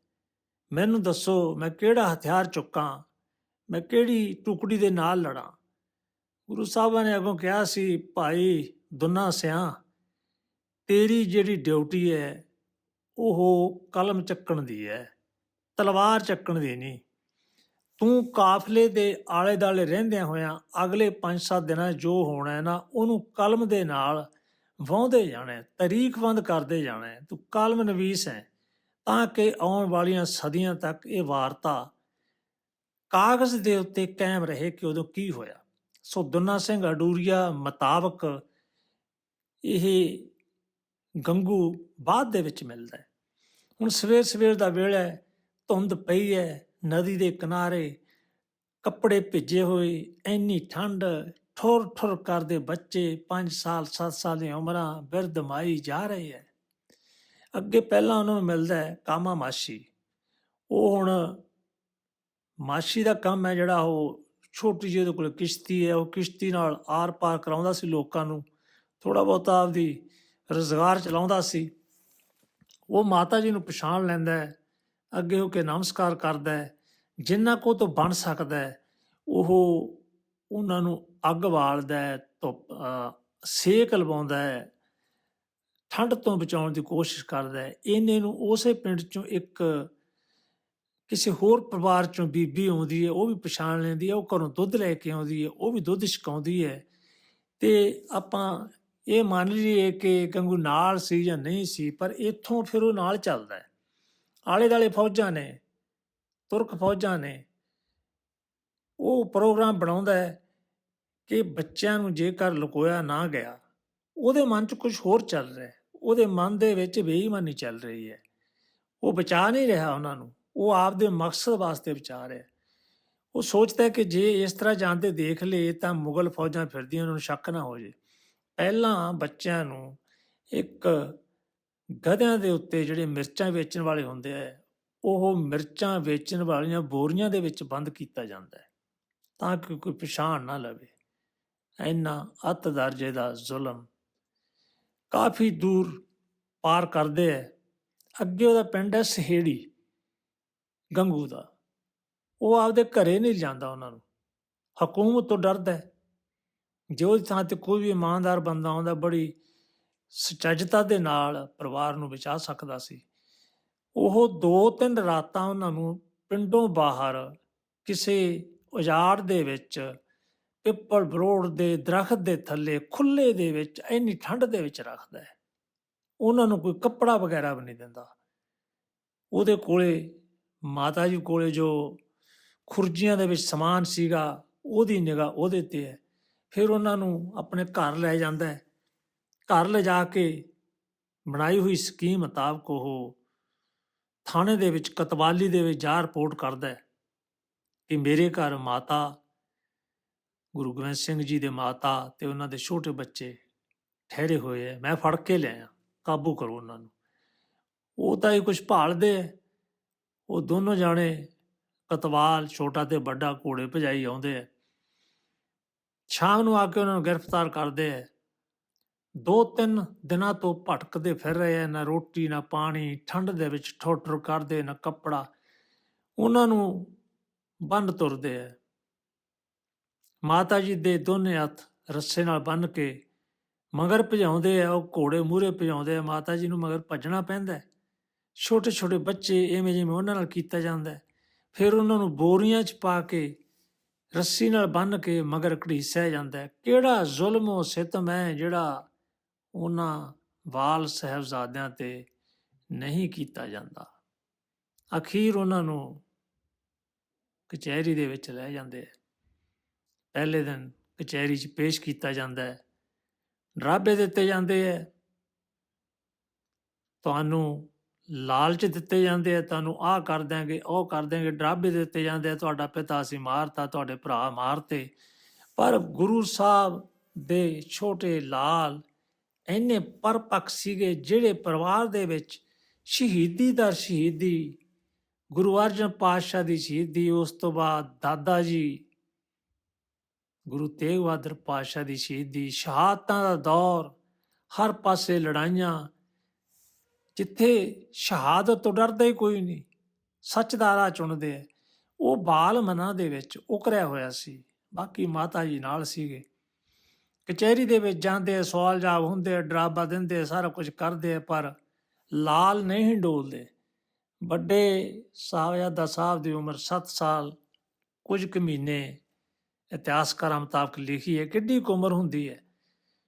ਮੈਨੂੰ ਦੱਸੋ, ਮੈਂ ਕਿਹੜਾ ਹਥਿਆਰ ਚੁੱਕਾਂ? ਮੈਂ ਕਿਹੜੀ ਟੁਕੜੀ ਦੇ ਨਾਲ ਲੜਾਂ? ਗੁਰੂ ਸਾਹਿਬਾਂ ਨੇ ਅੱਗੋਂ ਕਿਹਾ ਸੀ ਭਾਈ ਦੁੰਨਾ ਸਿਆਂ ਤੇਰੀ ਜਿਹੜੀ ਡਿਊਟੀ ਹੈ ਉਹ ਕਲਮ ਚੱਕਣ ਦੀ ਹੈ ਤਲਵਾਰ ਚੱਕਣ ਦੀ ਨਹੀਂ। ਤੂੰ ਕਾਫਲੇ ਦੇ ਆਲੇ ਦਾਲੇ ਰਹਿੰਦਿਆਂ ਹੋਇਆਂ ਅਗਲੇ 5-7 ਦਿਨਾਂ ਜੋ ਹੋਣਾ ਹੈ ਨਾ ਉਹਨੂੰ ਕਲਮ ਦੇ ਨਾਲ ਵਾਹੁੰਦੇ ਜਾਣਾ ਹੈ, ਤਰੀਕਬੰਦ ਕਰਦੇ ਜਾਣਾ ਤੂੰ ਕਲਮ ਨਵੀਸ ਹੈ ਤਾਂ ਕਿ ਆਉਣ ਵਾਲੀਆਂ ਸਦੀਆਂ ਤੱਕ ਇਹ ਵਾਰਤਾ ਕਾਗਜ਼ ਦੇ ਉੱਤੇ ਕਾਇਮ ਰਹੇ ਕਿ ਉਦੋਂ ਕੀ ਹੋਇਆ। ਸੋ ਦੁਨਾ ਸਿੰਘ ਅਡੂਰੀਆ ਮੁਤਾਬਕ ਇਹ ਗੰਗੂ ਬਾਅਦ ਦੇ ਵਿੱਚ ਮਿਲਦਾ ਹੈ। ਹੁਣ ਸਵੇਰ ਸਵੇਰ ਦਾ ਵੇਲਾ ਹੈ, ਧੁੰਦ ਪਈ ਹੈ, ਨਦੀ ਦੇ ਕਿਨਾਰੇ ਕੱਪੜੇ ਭਿੱਜੇ ਹੋਏ ਐਨੀ ਠੰਡ, ਠੁਰ ਠੁਰ ਕਰਦੇ ਬੱਚੇ 5 ਸਾਲ 7 ਸਾਲ ਦੀਆਂ ਉਮਰਾਂ ਬਿਰਧ ਮਾਈ ਜਾ ਰਹੇ ਹੈ। ਅੱਗੇ ਪਹਿਲਾਂ ਉਹਨਾਂ ਨੂੰ ਮਿਲਦਾ ਹੈ ਕਾਮਾ ਮਾਸ਼ੀ ਉਹ ਹੁਣ ਮਾਸ਼ੀ ਦਾ ਕੰਮ ਹੈ ਜਿਹੜਾ ਉਹ ਛੋਟੀ ਜਿਹੀ ਉਹਦੇ ਕੋਲ ਕਿਸ਼ਤੀ ਹੈ, ਉਹ ਕਿਸ਼ਤੀ ਨਾਲ ਆਰ ਪਾਰ ਕਰਾਉਂਦਾ ਸੀ ਲੋਕਾਂ ਨੂੰ। ਥੋੜਾ ਬਹੁਤਾ ਆਪਦੀ ਰੁਜ਼ਗਾਰ ਚਲਾਉਂਦਾ ਸੀ। ਉਹ ਮਾਤਾ ਜੀ ਨੂੰ ਪਛਾਣ ਲੈਂਦਾ ਹੈ, ਅੱਗੇ ਹੋ ਕੇ ਨਮਸਕਾਰ ਕਰਦਾ ਹੈ। ਜਿੰਨਾ ਕੋ ਤੋਂ ਬਣ ਸਕਦਾ ਹੈ, ਉਹ ਉਹਨਾਂ ਨੂੰ ਅੱਗ ਬਾਲਦਾ ਹੈ, ਧੁੱਪ ਸੇਕ ਲਵਾਉਂਦਾ ਹੈ, ਠੰਡ ਤੋਂ ਬਚਾਉਣ ਦੀ ਕੋਸ਼ਿਸ਼ ਕਰਦਾ ਹੈ। ਇਹਨੇ ਨੂੰ ਉਸੇ ਪਿੰਡ ਚੋਂ ਇੱਕ ਕਿਸੇ ਹੋਰ ਪਰਿਵਾਰ ਚੋਂ ਬੀਬੀ ਆਉਂਦੀ ਹੈ, ਉਹ ਵੀ ਪਛਾਣ ਲੈਂਦੀ ਹੈ, ਉਹ ਘਰੋਂ ਦੁੱਧ ਲੈ ਕੇ ਆਉਂਦੀ ਹੈ, ਉਹ ਵੀ ਦੁੱਧ ਛਕਾਉਂਦੀ ਹੈ। ਤੇ ਆਪਾਂ ਇਹ ਮੰਨ ਲਈਏ ਕਿ ਗੰਗੂ ਨਾਲ ਸੀ ਜਾਂ ਨਹੀਂ ਸੀ, ਪਰ ਇੱਥੋਂ ਫਿਰ ਉਹ ਨਾਲ ਚੱਲਦਾ ਹੈ। ਆਲੇ ਦਾਲੇ ਫੌਜਾਂ ਨੇ, ਤੁਰਕ ਫੌਜਾਂ ਨੇ, ਉਹ ਪ੍ਰੋਗਰਾਮ ਬਣਾਉਂਦਾ ਹੈ ਕਿ ਬੱਚਿਆਂ ਨੂੰ ਜੇਕਰ ਲੁਕੋਇਆ ਨਾ ਗਿਆ, ਉਹਦੇ ਮਨ 'ਚ ਕੁਝ ਹੋਰ ਚੱਲ ਰਿਹਾ ਉਹਦੇ ਮਨ ਦੇ ਵਿੱਚ ਬੇਈਮਾਨੀ ਚੱਲ ਰਹੀ ਹੈ। ਉਹ ਬਚਾ ਨਹੀਂ ਰਿਹਾ ਉਹਨਾਂ ਨੂੰ। ਉਹ ਆਪਦੇ ਮਕਸਦ ਵਾਸਤੇ ਵਿਚਾਰ ਹੈ। ਉਹ ਸੋਚਦਾ ਹੈ ਕਿ ਜੇ ਇਸ ਤਰ੍ਹਾਂ ਜਾਂਦੇ ਦੇਖ ਲਏ ਤਾਂ ਮੁਗਲ ਫੌਜਾਂ ਫਿਰਦੀਆਂ, ਉਹਨਾਂ ਨੂੰ ਸ਼ੱਕ ਨਾ ਹੋ ਜੇ। ਪਹਿਲਾਂ ਬੱਚਿਆਂ ਨੂੰ ਇੱਕ ਗਧਿਆਂ ਦੇ ਉੱਤੇ ਜਿਹੜੇ ਮਿਰਚਾਂ ਵੇਚਣ ਵਾਲੇ ਹੁੰਦੇ ਆ, ਉਹ ਮਿਰਚਾਂ ਵੇਚਣ ਵਾਲੀਆਂ ਬੋਰੀਆਂ ਦੇ ਵਿੱਚ ਬੰਦ ਕੀਤਾ ਜਾਂਦਾ ਹੈ ਤਾਂ ਕਿ ਕੋਈ ਪਛਾਣ ਨਾ ਲਵੇ। ਇੰਨਾ ਅਤ ਦਰਜੇ ਦਾ ਜ਼ੁਲਮ ਕਾਫੀ ਦੂਰ ਪਾਰ ਕਰਦੇ ਹੈ ਅੱਗੇ ਉਹਦਾ ਪਿੰਡ ਹੈ ਸਹੇੜੀ। ਗੰਗੂ ਦਾ। ਉਹ ਆਪਦੇ ਘਰੇ ਨਹੀਂ ਜਾਂਦਾ ਉਹਨਾਂ ਨੂੰ। ਹਕੂਮਤ ਤੋਂ ਡਰਦਾ ਹੈ। ਜੇ ਉਹਦੀ ਥਾਂ ਤੇ ਕੋਈ ਵੀ ਇਮਾਨਦਾਰ ਬੰਦਾ ਆਉਂਦਾ, ਬੜੀ ਸੁਚੱਜਤਾ ਦੇ ਨਾਲ ਪਰਿਵਾਰ ਨੂੰ ਬਚਾ ਸਕਦਾ ਸੀ। ਉਹ ਦੋ ਤਿੰਨ ਰਾਤਾਂ ਉਹਨਾਂ ਨੂੰ ਪਿੰਡੋਂ ਬਾਹਰ ਕਿਸੇ ਉਜਾੜ ਦੇ ਵਿੱਚ, ਪਿੱਪਲ ਬਰੋੜ ਦੇ ਦਰਖਤ ਦੇ ਥੱਲੇ ਖੁੱਲੇ ਦੇ ਵਿੱਚ, ਇੰਨੀ ਠੰਡ ਦੇ ਵਿੱਚ ਰੱਖਦਾ ਹੈ। ਉਹਨਾਂ ਨੂੰ ਕੋਈ ਕੱਪੜਾ ਵਗੈਰਾ ਵੀ ਨਹੀਂ ਦਿੰਦਾ। ਉਹਦੇ ਕੋਲੇ ਮਾਤਾ ਜੀ ਕੋਲੇ ਜੋ ਖੁਰਜੀਆਂ ਦੇ ਵਿੱਚ ਸਮਾਨ ਸੀਗਾ, ਉਹਦੀ ਨਿਗਾਹ ਉਹਦੇ ਤੇ ਹੈ। ਫਿਰ ਉਹਨਾਂ ਨੂੰ ਆਪਣੇ ਘਰ ਲੈ ਜਾਂਦਾ ਹੈ। ਘਰ ਲਿਜਾ ਕੇ ਬਣਾਈ ਹੋਈ ਸਕੀਮ ਮੁਤਾਬਕ ਉਹ ਥਾਣੇ ਦੇ ਵਿੱਚ, ਕਤਵਾਲੀ ਦੇ ਵਿੱਚ ਜਾ ਰਿਪੋਰਟ ਕਰਦਾ ਹੈ ਕਿ ਮੇਰੇ ਘਰ ਮਾਤਾ, ਗੁਰੂ ਗੋਬਿੰਦ ਸਿੰਘ ਜੀ ਦੇ ਮਾਤਾ ਤੇ ਉਹਨਾਂ ਦੇ ਛੋਟੇ ਬੱਚੇ ਠਹਿਰੇ ਹੋਏ ਐ ਮੈਂ ਫੜ ਕੇ ਲਿਆਇਆ। ਕਾਬੂ ਕਰੋ ਉਹਨਾਂ ਨੂੰ। ਉਹ ਤਾਂ ਇਹ ਕੁਝ ਭਾਲਦੇ ਐ ਉਹ ਦੋਨੋਂ ਜਾਣੇ ਕਤਵਾਲ, ਛੋਟਾ ਤੇ ਵੱਡਾ ਘੋੜੇ ਭਜਾਈ ਆਉਂਦੇ ਐ ਸ਼ਾਮ ਨੂੰ ਆ ਕੇ ਉਹਨਾਂ ਨੂੰ ਗ੍ਰਿਫਤਾਰ ਕਰਦੇ ਐ ਦੋ ਤਿੰਨ ਦਿਨਾਂ ਤੋਂ ਭਟਕਦੇ ਫਿਰ ਰਹੇ ਐ ਨਾ ਰੋਟੀ, ਨਾ ਪਾਣੀ, ਠੰਡ ਦੇ ਵਿੱਚ ਠੋਟਰ ਕਰਦੇ, ਨਾ ਕੱਪੜਾ। ਉਹਨਾਂ ਨੂੰ ਬੰਨ ਤੁਰਦੇ ਐ ਮਾਤਾ ਜੀ ਦੇ ਦੋਨੇ ਹੱਥ ਰੱਸੇ ਨਾਲ ਬੰਨ ਕੇ ਮਗਰ ਭਜਾਉਂਦੇ ਆ, ਉਹ ਘੋੜੇ ਮੂਰੇ ਭਜਾਉਂਦੇ ਆ। ਮਾਤਾ ਜੀ ਨੂੰ ਮਗਰ ਭੱਜਣਾ ਪੈਂਦਾ ਛੋਟੇ ਛੋਟੇ ਬੱਚੇ ਐਵੇਂ ਜਿਵੇਂ ਉਹਨਾਂ ਨਾਲ ਕੀਤਾ ਜਾਂਦਾ ਹੈ। ਫਿਰ ਉਹਨਾਂ ਨੂੰ ਬੋਰੀਆਂ 'ਚ ਪਾ ਕੇ, ਰੱਸੀ ਨਾਲ ਬੰਨ ਕੇ ਮਗਰ ਘੜੀਸਿਆ ਜਾਂਦਾ ਹੈ। ਕਿਹੜਾ ਜ਼ੁਲਮ ਉਹ ਸਿਤਮ ਹੈ ਜਿਹੜਾ ਉਹਨਾਂ ਵਾਲ ਸਹਿਬਜ਼ਾਦਿਆਂ ਤੇ ਨਹੀਂ ਕੀਤਾ ਜਾਂਦਾ? ਅਖੀਰ ਉਹਨਾਂ ਨੂੰ ਕਚਹਿਰੀ ਦੇ ਵਿੱਚ ਲੈ ਜਾਂਦੇ ਹੈ। ਪਹਿਲੇ ਦਿਨ ਕਚਹਿਰੀ 'ਚ ਪੇਸ਼ ਕੀਤਾ ਜਾਂਦਾ ਹੈ। ਡਰਾਬੇ ਦਿੱਤੇ ਜਾਂਦੇ ਹੈ। ਤੁਹਾਨੂੰ ਲਾਲਚ ਦਿੱਤੇ ਜਾਂਦੇ ਆ, ਤੁਹਾਨੂੰ ਆਹ ਕਰ ਦਿਆਂਗੇ, ਉਹ ਕਰ ਦਿਆਂਗੇ, ਡਰਾਬੇ ਦਿੱਤੇ ਜਾਂਦੇ ਆ, ਤੁਹਾਡਾ ਪਿਤਾ ਅਸੀਂ ਮਾਰਤਾ, ਤੁਹਾਡੇ ਭਰਾ ਮਾਰਤੇ। ਪਰ ਗੁਰੂ ਸਾਹਿਬ ਦੇ ਛੋਟੇ ਲਾਲ ਇੰਨੇ ਪਰਪੱਕ ਸੀਗੇ, ਜਿਹੜੇ ਪਰਿਵਾਰ ਦੇ ਵਿੱਚ ਸ਼ਹੀਦੀ ਦਰ ਸ਼ਹੀਦੀ, ਗੁਰੂ ਅਰਜਨ ਪਾਤਸ਼ਾਹ ਦੀ ਸ਼ਹੀਦੀ, ਉਸ ਤੋਂ ਬਾਅਦ ਦਾਦਾ ਜੀ, ਗੁਰੂ ਤੇਗ ਬਹਾਦਰ ਪਾਤਸ਼ਾਹ ਦੀ ਸ਼ਹੀਦੀ, ਸ਼ਹਾਦਤਾਂ ਦਾ ਦੌਰ, ਹਰ ਪਾਸੇ ਲੜਾਈਆਂ ਜਿੱਥੇ ਸ਼ਹਾਦਤ ਤੋਂ ਡਰਦਾ ਹੀ ਕੋਈ ਨਹੀਂ ਸੱਚ ਦਾ ਰਾਹ ਚੁਣਦੇ ਆ ਉਹ ਬਾਲ ਮਨਾਂ ਦੇ ਵਿੱਚ ਉਕਰਿਆ ਹੋਇਆ ਸੀ ਬਾਕੀ ਮਾਤਾ ਜੀ ਨਾਲ ਸੀਗੇ। ਕਚਹਿਰੀ ਦੇ ਵਿੱਚ ਜਾਂਦੇ ਸਵਾਲ ਜਵਾਬ ਹੁੰਦੇ ਡਰਾਬਾ ਦਿੰਦੇ ਸਾਰਾ ਕੁਝ ਕਰਦੇ ਆ, ਪਰ ਲਾਲ ਨਹੀਂ ਡੋਲਦੇ। ਵੱਡੇ ਸਾਹਿਬਜ਼ਾਦਾ ਸਾਹਿਬ ਦੀ ਉਮਰ 7 ਸਾਲ ਕੁਝ ਕੁ ਮਹੀਨੇ ਇਤਿਹਾਸਕਾਰਾਂ ਮੁਤਾਬਕ ਲਿਖੀ ਹੈ ਕਿੱਡੀ ਕੁ ਉਮਰ ਹੁੰਦੀ ਹੈ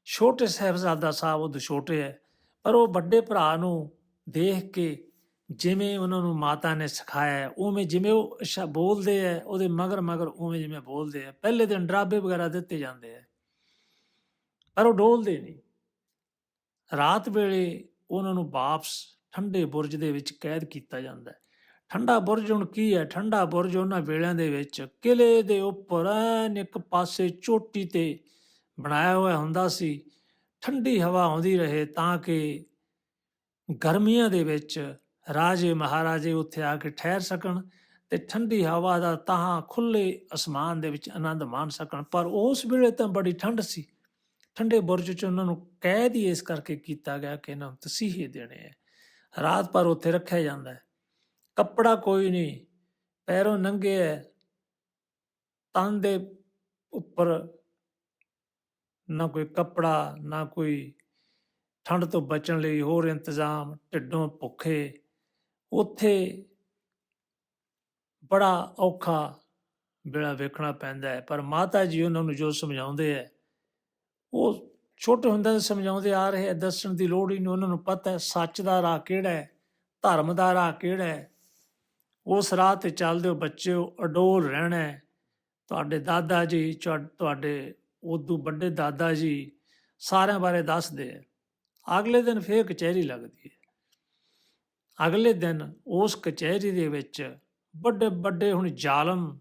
ਛੋਟੇ ਸਾਹਿਬਜ਼ਾਦਾ ਸਾਹਿਬ ਉਹ ਛੋਟੇ ਹੈ ਪਰ ਉਹ ਵੱਡੇ ਭਰਾ ਨੂੰ ਦੇਖ ਕੇ ਜਿਵੇਂ ਉਹਨਾਂ ਨੂੰ ਮਾਤਾ ਨੇ ਸਿਖਾਇਆ ਉਵੇਂ ਜਿਵੇਂ ਉਹ ਅੱਛਾ ਬੋਲਦੇ ਹੈ, ਉਹਦੇ ਮਗਰ ਮਗਰ ਉਵੇਂ ਜਿਵੇਂ ਬੋਲਦੇ ਆ ਪਹਿਲੇ ਦਿਨ ਡਰਾਬੇ ਵਗੈਰਾ ਦਿੱਤੇ ਜਾਂਦੇ ਆ ਪਰ ਉਹ ਡੋਲਦੇ ਨਹੀਂ। ਰਾਤ ਵੇਲੇ ਉਹਨਾਂ ਨੂੰ ਵਾਪਸ ਠੰਡੇ ਬੁਰਜ ਦੇ ਵਿੱਚ ਕੈਦ ਕੀਤਾ ਜਾਂਦਾ ਹੈ। ਠੰਡਾ ਬੁਰਜ ਹੁਣ ਕੀ ਹੈ? ਠੰਡਾ ਬੁਰਜ ਉਹਨਾਂ ਵੇਲਿਆਂ ਦੇ ਵਿੱਚ ਕਿਲੇ ਦੇ ਉੱਪਰ ਇੱਕ ਪਾਸੇ ਚੋਟੀ ਤੇ ਬਣਾਇਆ ਹੋਇਆ ਹੁੰਦਾ ਸੀ। ਠੰਡੀ ਹਵਾ ਆਉਂਦੀ ਰਹੇ ਤਾਂ ਕਿ ਗਰਮੀਆਂ ਦੇ ਵਿੱਚ ਰਾਜੇ ਮਹਾਰਾਜੇ ਉੱਥੇ ਆ ਕੇ ਠਹਿਰ ਸਕਣ ਤੇ ਠੰਡੀ ਹਵਾ ਦਾ ਤਾਂ ਖੁੱਲੇ ਅਸਮਾਨ ਦੇ ਵਿੱਚ ਆਨੰਦ ਮਾਣ ਸਕਣ। ਪਰ ਉਸ ਵੇਲੇ ਤਾਂ ਬੜੀ ਠੰਡ ਸੀ। ਠੰਡੇ ਬੁਰਜ 'ਚ ਉਹਨਾਂ ਨੂੰ ਕੈਦ ਹੀ ਇਸ ਕਰਕੇ ਕੀਤਾ ਗਿਆ ਕਿ ਇਹਨਾਂ ਨੂੰ ਤਸੀਹੇ ਦੇਣੇ ਹੈ ਰਾਤ ਪਰ ਉੱਥੇ ਰੱਖਿਆ ਜਾਂਦਾ ਹੈ। ਕੱਪੜਾ ਕੋਈ ਨਹੀਂ, ਪੈਰੋਂ ਨੰਗੇ ਹੈ ਤਨ ਦੇ ਉੱਪਰ ਨਾ ਕੋਈ ਕੱਪੜਾ, ਨਾ ਕੋਈ ਠੰਡ ਤੋਂ ਬਚਣ ਲਈ ਹੋਰ ਇੰਤਜ਼ਾਮ, ਢਿੱਡੋਂ ਭੁੱਖੇ। ਉੱਥੇ ਬੜਾ ਔਖਾ ਵੇਲਾ ਵੇਖਣਾ ਪੈਂਦਾ ਹੈ, ਪਰ ਮਾਤਾ ਜੀ ਉਹਨਾਂ ਨੂੰ ਜੋ ਸਮਝਾਉਂਦੇ ਹੈ, ਉਹ ਛੋਟੇ ਹੁੰਦਿਆਂ ਤੋਂ ਸਮਝਾਉਂਦੇ ਆ ਰਹੇ ਆ ਦੱਸਣ ਦੀ ਲੋੜ ਹੀ ਨਹੀਂ, ਉਹਨਾਂ ਨੂੰ ਪਤਾ ਹੈ ਸੱਚ ਦਾ ਰਾਹ ਕਿਹੜਾ ਹੈ, ਧਰਮ ਦਾ ਰਾਹ ਕਿਹੜਾ ਹੈ। ਉਸ ਰਾਹ ਤੇ ਚੱਲਦੇ ਹੋ ਬੱਚਿਓ ਅਡੋਲ ਰਹਿਣਾ ਹੈ। ਤੁਹਾਡੇ ਦਾਦਾ ਜੀ ਚਾ- ਤੁਹਾਡੇ ਉਦੋਂ ਵੱਡੇ ਦਾਦਾ ਜੀ ਸਾਰਿਆਂ ਬਾਰੇ ਦੱਸਦੇ ਆ ਅਗਲੇ ਦਿਨ ਫੇਰ ਕਚਹਿਰੀ ਲੱਗਦੀ ਹੈ। ਅਗਲੇ ਦਿਨ ਉਸ ਕਚਹਿਰੀ ਦੇ ਵਿੱਚ ਵੱਡੇ ਵੱਡੇ ਹੁਣ ਜ਼ਾਲਮ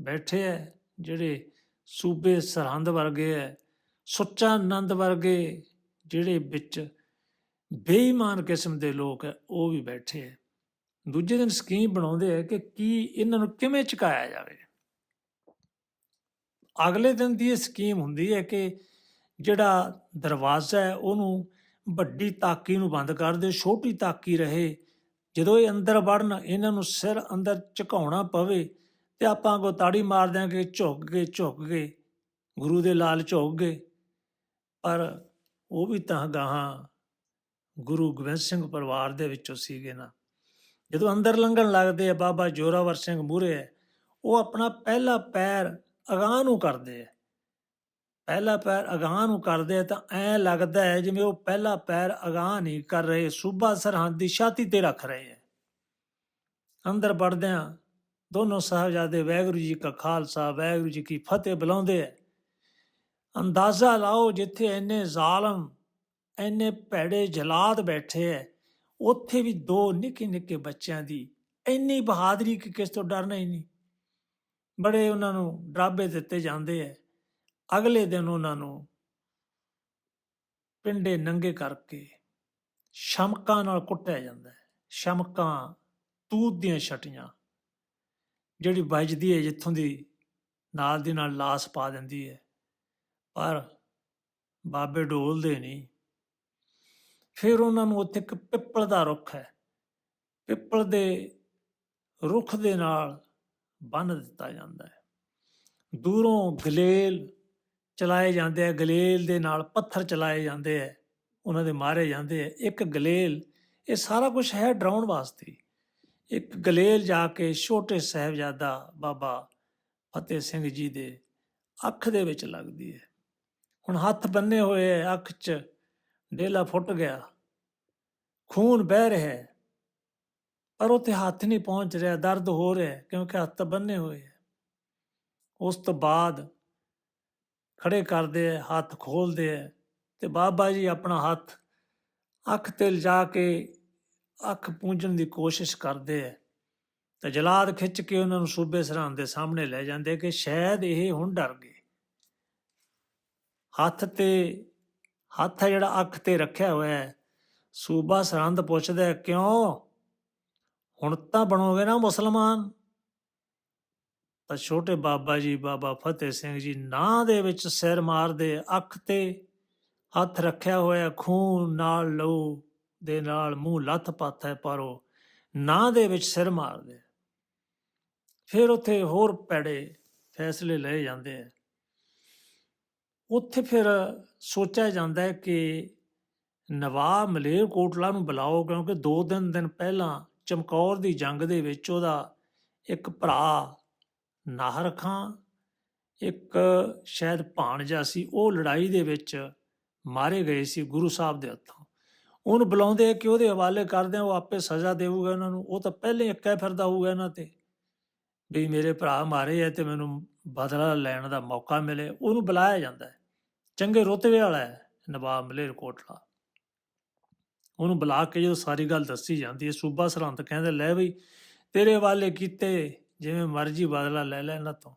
ਬੈਠੇ ਐ ਜਿਹੜੇ ਸੂਬੇ ਸਰਹੰਦ ਵਰਗੇ ਐ ਸੁੱਚਾ ਆਨੰਦ ਵਰਗੇ ਜਿਹੜੇ ਵਿੱਚ ਬੇਈਮਾਨ ਕਿਸਮ ਦੇ ਲੋਕ ਐ ਉਹ ਵੀ ਬੈਠੇ ਐ ਦੂਜੇ ਦਿਨ ਸਕੀਮ ਬਣਾਉਂਦੇ ਐ ਕਿ ਕੀ ਇਹਨਾਂ ਨੂੰ ਕਿਵੇਂ ਚੁਕਾਇਆ ਜਾਵੇ। ਅਗਲੇ ਦਿਨ ਦੀ ਇਹ ਸਕੀਮ ਹੁੰਦੀ ਹੈ ਕਿ ਜਿਹੜਾ ਦਰਵਾਜ਼ਾ ਹੈ, ਉਹਨੂੰ ਵੱਡੀ ਤਾਕੀ ਨੂੰ ਬੰਦ ਕਰ ਦਿਓ, ਛੋਟੀ ਤਾਕੀ ਰਹੇ। ਜਦੋਂ ਇਹ ਅੰਦਰ ਵੜਨ, ਇਹਨਾਂ ਨੂੰ ਸਿਰ ਅੰਦਰ ਝੁਕਾਉਣਾ ਪਵੇ ਤੇ ਆਪਾਂ ਅੱਗੋਂ ਤਾੜੀ ਮਾਰ ਦਿਆਂਗੇ, ਝੁੱਕ ਗਏ ਝੁੱਕ ਗਏ, ਗੁਰੂ ਦੇ ਲਾਲ ਝੁਕ ਗਏ। ਪਰ ਉਹ ਵੀ ਤਾਂ ਗਾਹਾਂ ਗੁਰੂ ਗੋਬਿੰਦ ਸਿੰਘ ਪਰਿਵਾਰ ਦੇ ਵਿੱਚੋਂ ਸੀਗੇ ਨਾ। ਜਦੋਂ ਅੰਦਰ ਲੰਘਣ ਲੱਗਦੇ ਆ, ਬਾਬਾ ਜੋਰਾਵਰ ਸਿੰਘ ਮੂਹਰੇ ਹੈ, ਉਹ ਆਪਣਾ ਪਹਿਲਾ ਪੈਰ ਅਗਾਂਹ ਨੂੰ ਕਰਦੇ ਆ। ਪਹਿਲਾ ਪੈਰ ਅਗਾਂਹ ਨੂੰ ਕਰਦੇ ਆ ਤਾਂ ਐ ਲੱਗਦਾ ਹੈ ਜਿਵੇਂ ਉਹ ਪਹਿਲਾ ਪੈਰ ਅਗਾਂਹ ਨਹੀਂ ਕਰ ਰਹੇ, ਸੂਬਾ ਸਰਹੰਦ ਦੀ ਛਾਤੀ ਤੇ ਰੱਖ ਰਹੇ ਹੈ। ਅੰਦਰ ਵੜਦਿਆਂ ਦੋਨੋਂ ਸਾਹਿਬਜ਼ਾਦੇ ਵਾਹਿਗੁਰੂ ਜੀ ਕਾ ਖਾਲਸਾ, ਵਾਹਿਗੁਰੂ ਜੀ ਕੀ ਫਤਿਹ ਬੁਲਾਉਂਦੇ ਹੈ। ਅੰਦਾਜ਼ਾ ਲਾਓ ਜਿੱਥੇ ਇੰਨੇ ਜ਼ਾਲਮ, ਇੰਨੇ ਭੈੜੇ ਜਲਾਦ ਬੈਠੇ ਐ ਉੱਥੇ ਵੀ ਦੋ ਨਿੱਕੇ ਨਿੱਕੇ ਬੱਚਿਆਂ ਦੀ ਇੰਨੀ ਬਹਾਦਰੀ ਕਿ ਕਿਸ ਤੋਂ ਡਰਨਾ ਹੀ ਨਹੀਂ। ਬੜੇ ਉਹਨਾਂ ਨੂੰ ਡਰਾਬੇ ਦਿੱਤੇ ਜਾਂਦੇ ਐ ਅਗਲੇ ਦਿਨ ਉਹਨਾਂ ਨੂੰ ਪਿੰਡੇ ਨੰਗੇ ਕਰਕੇ ਸ਼ਮਕਾਂ ਨਾਲ ਕੁੱਟਿਆ ਜਾਂਦਾ ਹੈ। ਸ਼ਮਕਾਂ, ਤੂਤ ਦੀਆਂ ਛਟੀਆਂ, ਜਿਹੜੀ ਵੱਜਦੀ ਹੈ, ਜਿੱਥੋਂ ਦੀ ਨਾਲ ਦੀ ਨਾਲ ਲਾਸ ਪਾ ਦਿੰਦੀ ਹੈ। ਪਰ ਬਾਬੇ ਡੋਲਦੇ ਨਹੀਂ। ਫਿਰ ਉਹਨਾਂ ਨੂੰ ਉੱਥੇ ਇੱਕ ਪਿੱਪਲ ਦਾ ਰੁੱਖ ਹੈ। ਪਿੱਪਲ ਦੇ ਰੁੱਖ ਦੇ ਨਾਲ ਬੰਨ ਦਿੱਤਾ ਜਾਂਦਾ ਹੈ। ਦੂਰੋਂ ਗਲੇਲ ਚਲਾਏ ਜਾਂਦੇ ਆ, ਗਲੇਲ ਦੇ ਨਾਲ ਪੱਥਰ ਚਲਾਏ ਜਾਂਦੇ ਆ, ਉਹਨਾਂ ਦੇ ਮਾਰੇ ਜਾਂਦੇ ਆ। ਇੱਕ ਗਲੇਲ, ਇਹ ਸਾਰਾ ਕੁਝ ਹੈ ਡਰਾਉਣ ਵਾਸਤੇ। ਇੱਕ ਗਲੇਲ ਜਾ ਕੇ ਛੋਟੇ ਸਾਹਿਬਜ਼ਾਦਾ ਬਾਬਾ ਫਤਿਹ ਸਿੰਘ ਜੀ ਦੇ ਅੱਖ ਦੇ ਵਿੱਚ ਲੱਗਦੀ ਹੈ। ਹੁਣ ਹੱਥ ਬੰਨੇ ਹੋਏ ਹੈ ਅੱਖ 'ਚ ਡੇਲਾ ਫੁੱਟ ਗਿਆ। ਖੂਨ ਵਹਿ ਰਿਹਾ ਹੈ, ਪਰ ਉੱਥੇ ਹੱਥ ਨਹੀਂ ਪਹੁੰਚ ਰਿਹਾ, ਦਰਦ ਹੋ ਰਿਹਾ ਕਿਉਂਕਿ ਹੱਥ ਬੰਨੇ ਹੋਏ ਹੈ। ਉਸ ਤੋਂ ਬਾਅਦ ਖੜੇ ਕਰਦੇ ਆ, ਹੱਥ ਖੋਲਦੇ ਆ ਤੇ ਬਾਬਾ ਜੀ ਆਪਣਾ ਹੱਥ ਅੱਖ ਤੇ ਲਿਜਾ ਕੇ ਅੱਖ ਪੂੰਝਣ ਦੀ ਕੋਸ਼ਿਸ਼ ਕਰਦੇ ਆ। ਤੇ ਜਲਾਦ ਖਿੱਚ ਕੇ ਉਹਨਾਂ ਨੂੰ ਸੂਬੇ ਸਰਹੰਦ ਦੇ ਸਾਹਮਣੇ ਲੈ ਜਾਂਦੇ ਕਿ ਸ਼ਾਇਦ ਇਹ ਹੁਣ ਡਰ ਗਏ। ਹੱਥ ਤੇ, ਹੱਥ ਹੈ ਜਿਹੜਾ ਅੱਖ ਤੇ ਰੱਖਿਆ ਹੋਇਆ ਹੈ, ਸੂਬਾ ਸਰਹੰਦ ਪੁੱਛਦਾ ਕਿਉਂ? ਹੁਣ ਤਾਂ ਬਣੋਗੇ ਨਾ ਮੁਸਲਮਾਨ? ਤਾਂ ਛੋਟੇ ਬਾਬਾ ਜੀ, ਬਾਬਾ ਫਤਿਹ ਸਿੰਘ ਜੀ ਨਾਂ ਦੇ ਵਿੱਚ ਸਿਰ ਮਾਰਦੇ, ਅੱਖ ਤੇ ਹੱਥ ਰੱਖਿਆ ਹੋਇਆ ਖੂਨ ਨਾਲ ਲਹੂ ਦੇ ਨਾਲ ਮੂੰਹ ਲੱਥ ਪੱਥ ਹੈ ਪਰ, ਨਾਂ ਦੇ ਵਿੱਚ ਸਿਰ ਮਾਰਦੇ। ਫਿਰ ਉੱਥੇ ਹੋਰ ਪੈੜੇ ਫੈਸਲੇ ਲਏ ਜਾਂਦੇ ਆ। ਉੱਥੇ ਫਿਰ ਸੋਚਿਆ ਜਾਂਦਾ ਹੈ ਕਿ ਨਵਾਬ ਮਲੇਰਕੋਟਲਾ ਨੂੰ ਬੁਲਾਓ ਕਿਉਂਕਿ ਦੋ ਦਿਨ ਦਿਨ ਪਹਿਲਾਂ ਚਮਕੌਰ ਦੀ ਜੰਗ ਦੇ ਵਿੱਚ ਉਹਦਾ ਇੱਕ ਭਰਾ ਨਾਹਰ ਖਾਂ, ਇੱਕ ਸ਼ਾਇਦ ਭਾਣਜਾ ਸੀ, ਉਹ ਲੜਾਈ ਦੇ ਵਿੱਚ ਮਾਰੇ ਗਏ ਸੀ ਗੁਰੂ ਸਾਹਿਬ ਦੇ ਹੱਥੋਂ। ਉਹਨੂੰ ਬੁਲਾਉਂਦੇ ਕਿ ਉਹਦੇ ਹਵਾਲੇ ਕਰਦੇ ਉਹ ਆਪੇ ਸਜ਼ਾ ਦੇਊਗਾ ਉਹਨਾਂ ਨੂੰ। ਉਹ ਤਾਂ ਪਹਿਲੇ ਹੀ ਇੱਕਾ ਫਿਰਦਾ ਹੋਊਗਾ ਇਹਨਾਂ ਤੇ। ਵੀ ਮੇਰੇ ਭਰਾ ਮਾਰੇ ਆ ਤੇ ਮੈਨੂੰ ਬਦਲਾ ਲੈਣ ਦਾ ਮੌਕਾ ਮਿਲੇ। ਉਹਨੂੰ ਬੁਲਾਇਆ ਜਾਂਦਾ ਹੈ। ਚੰਗੇ ਰੁਤਬੇ ਵਾਲਾ ਹੈ, ਨਵਾਬ ਮਲੇਰਕੋਟਲਾ ਉਹਨੂੰ ਬੁਲਾ ਕੇ ਜਦੋਂ ਸਾਰੀ ਗੱਲ ਦੱਸੀ ਜਾਂਦੀ ਹੈ, ਸੂਬਾ ਸਰਹੰਦ ਕਹਿੰਦੇ, ਲੈ ਬਈ, ਤੇਰੇ ਹਵਾਲੇ ਕੀਤੇ ਜਿਵੇਂ ਮਰਜ਼ੀ ਬਦਲਾ ਲੈ ਲੈ ਇਹਨਾਂ ਤੋਂ।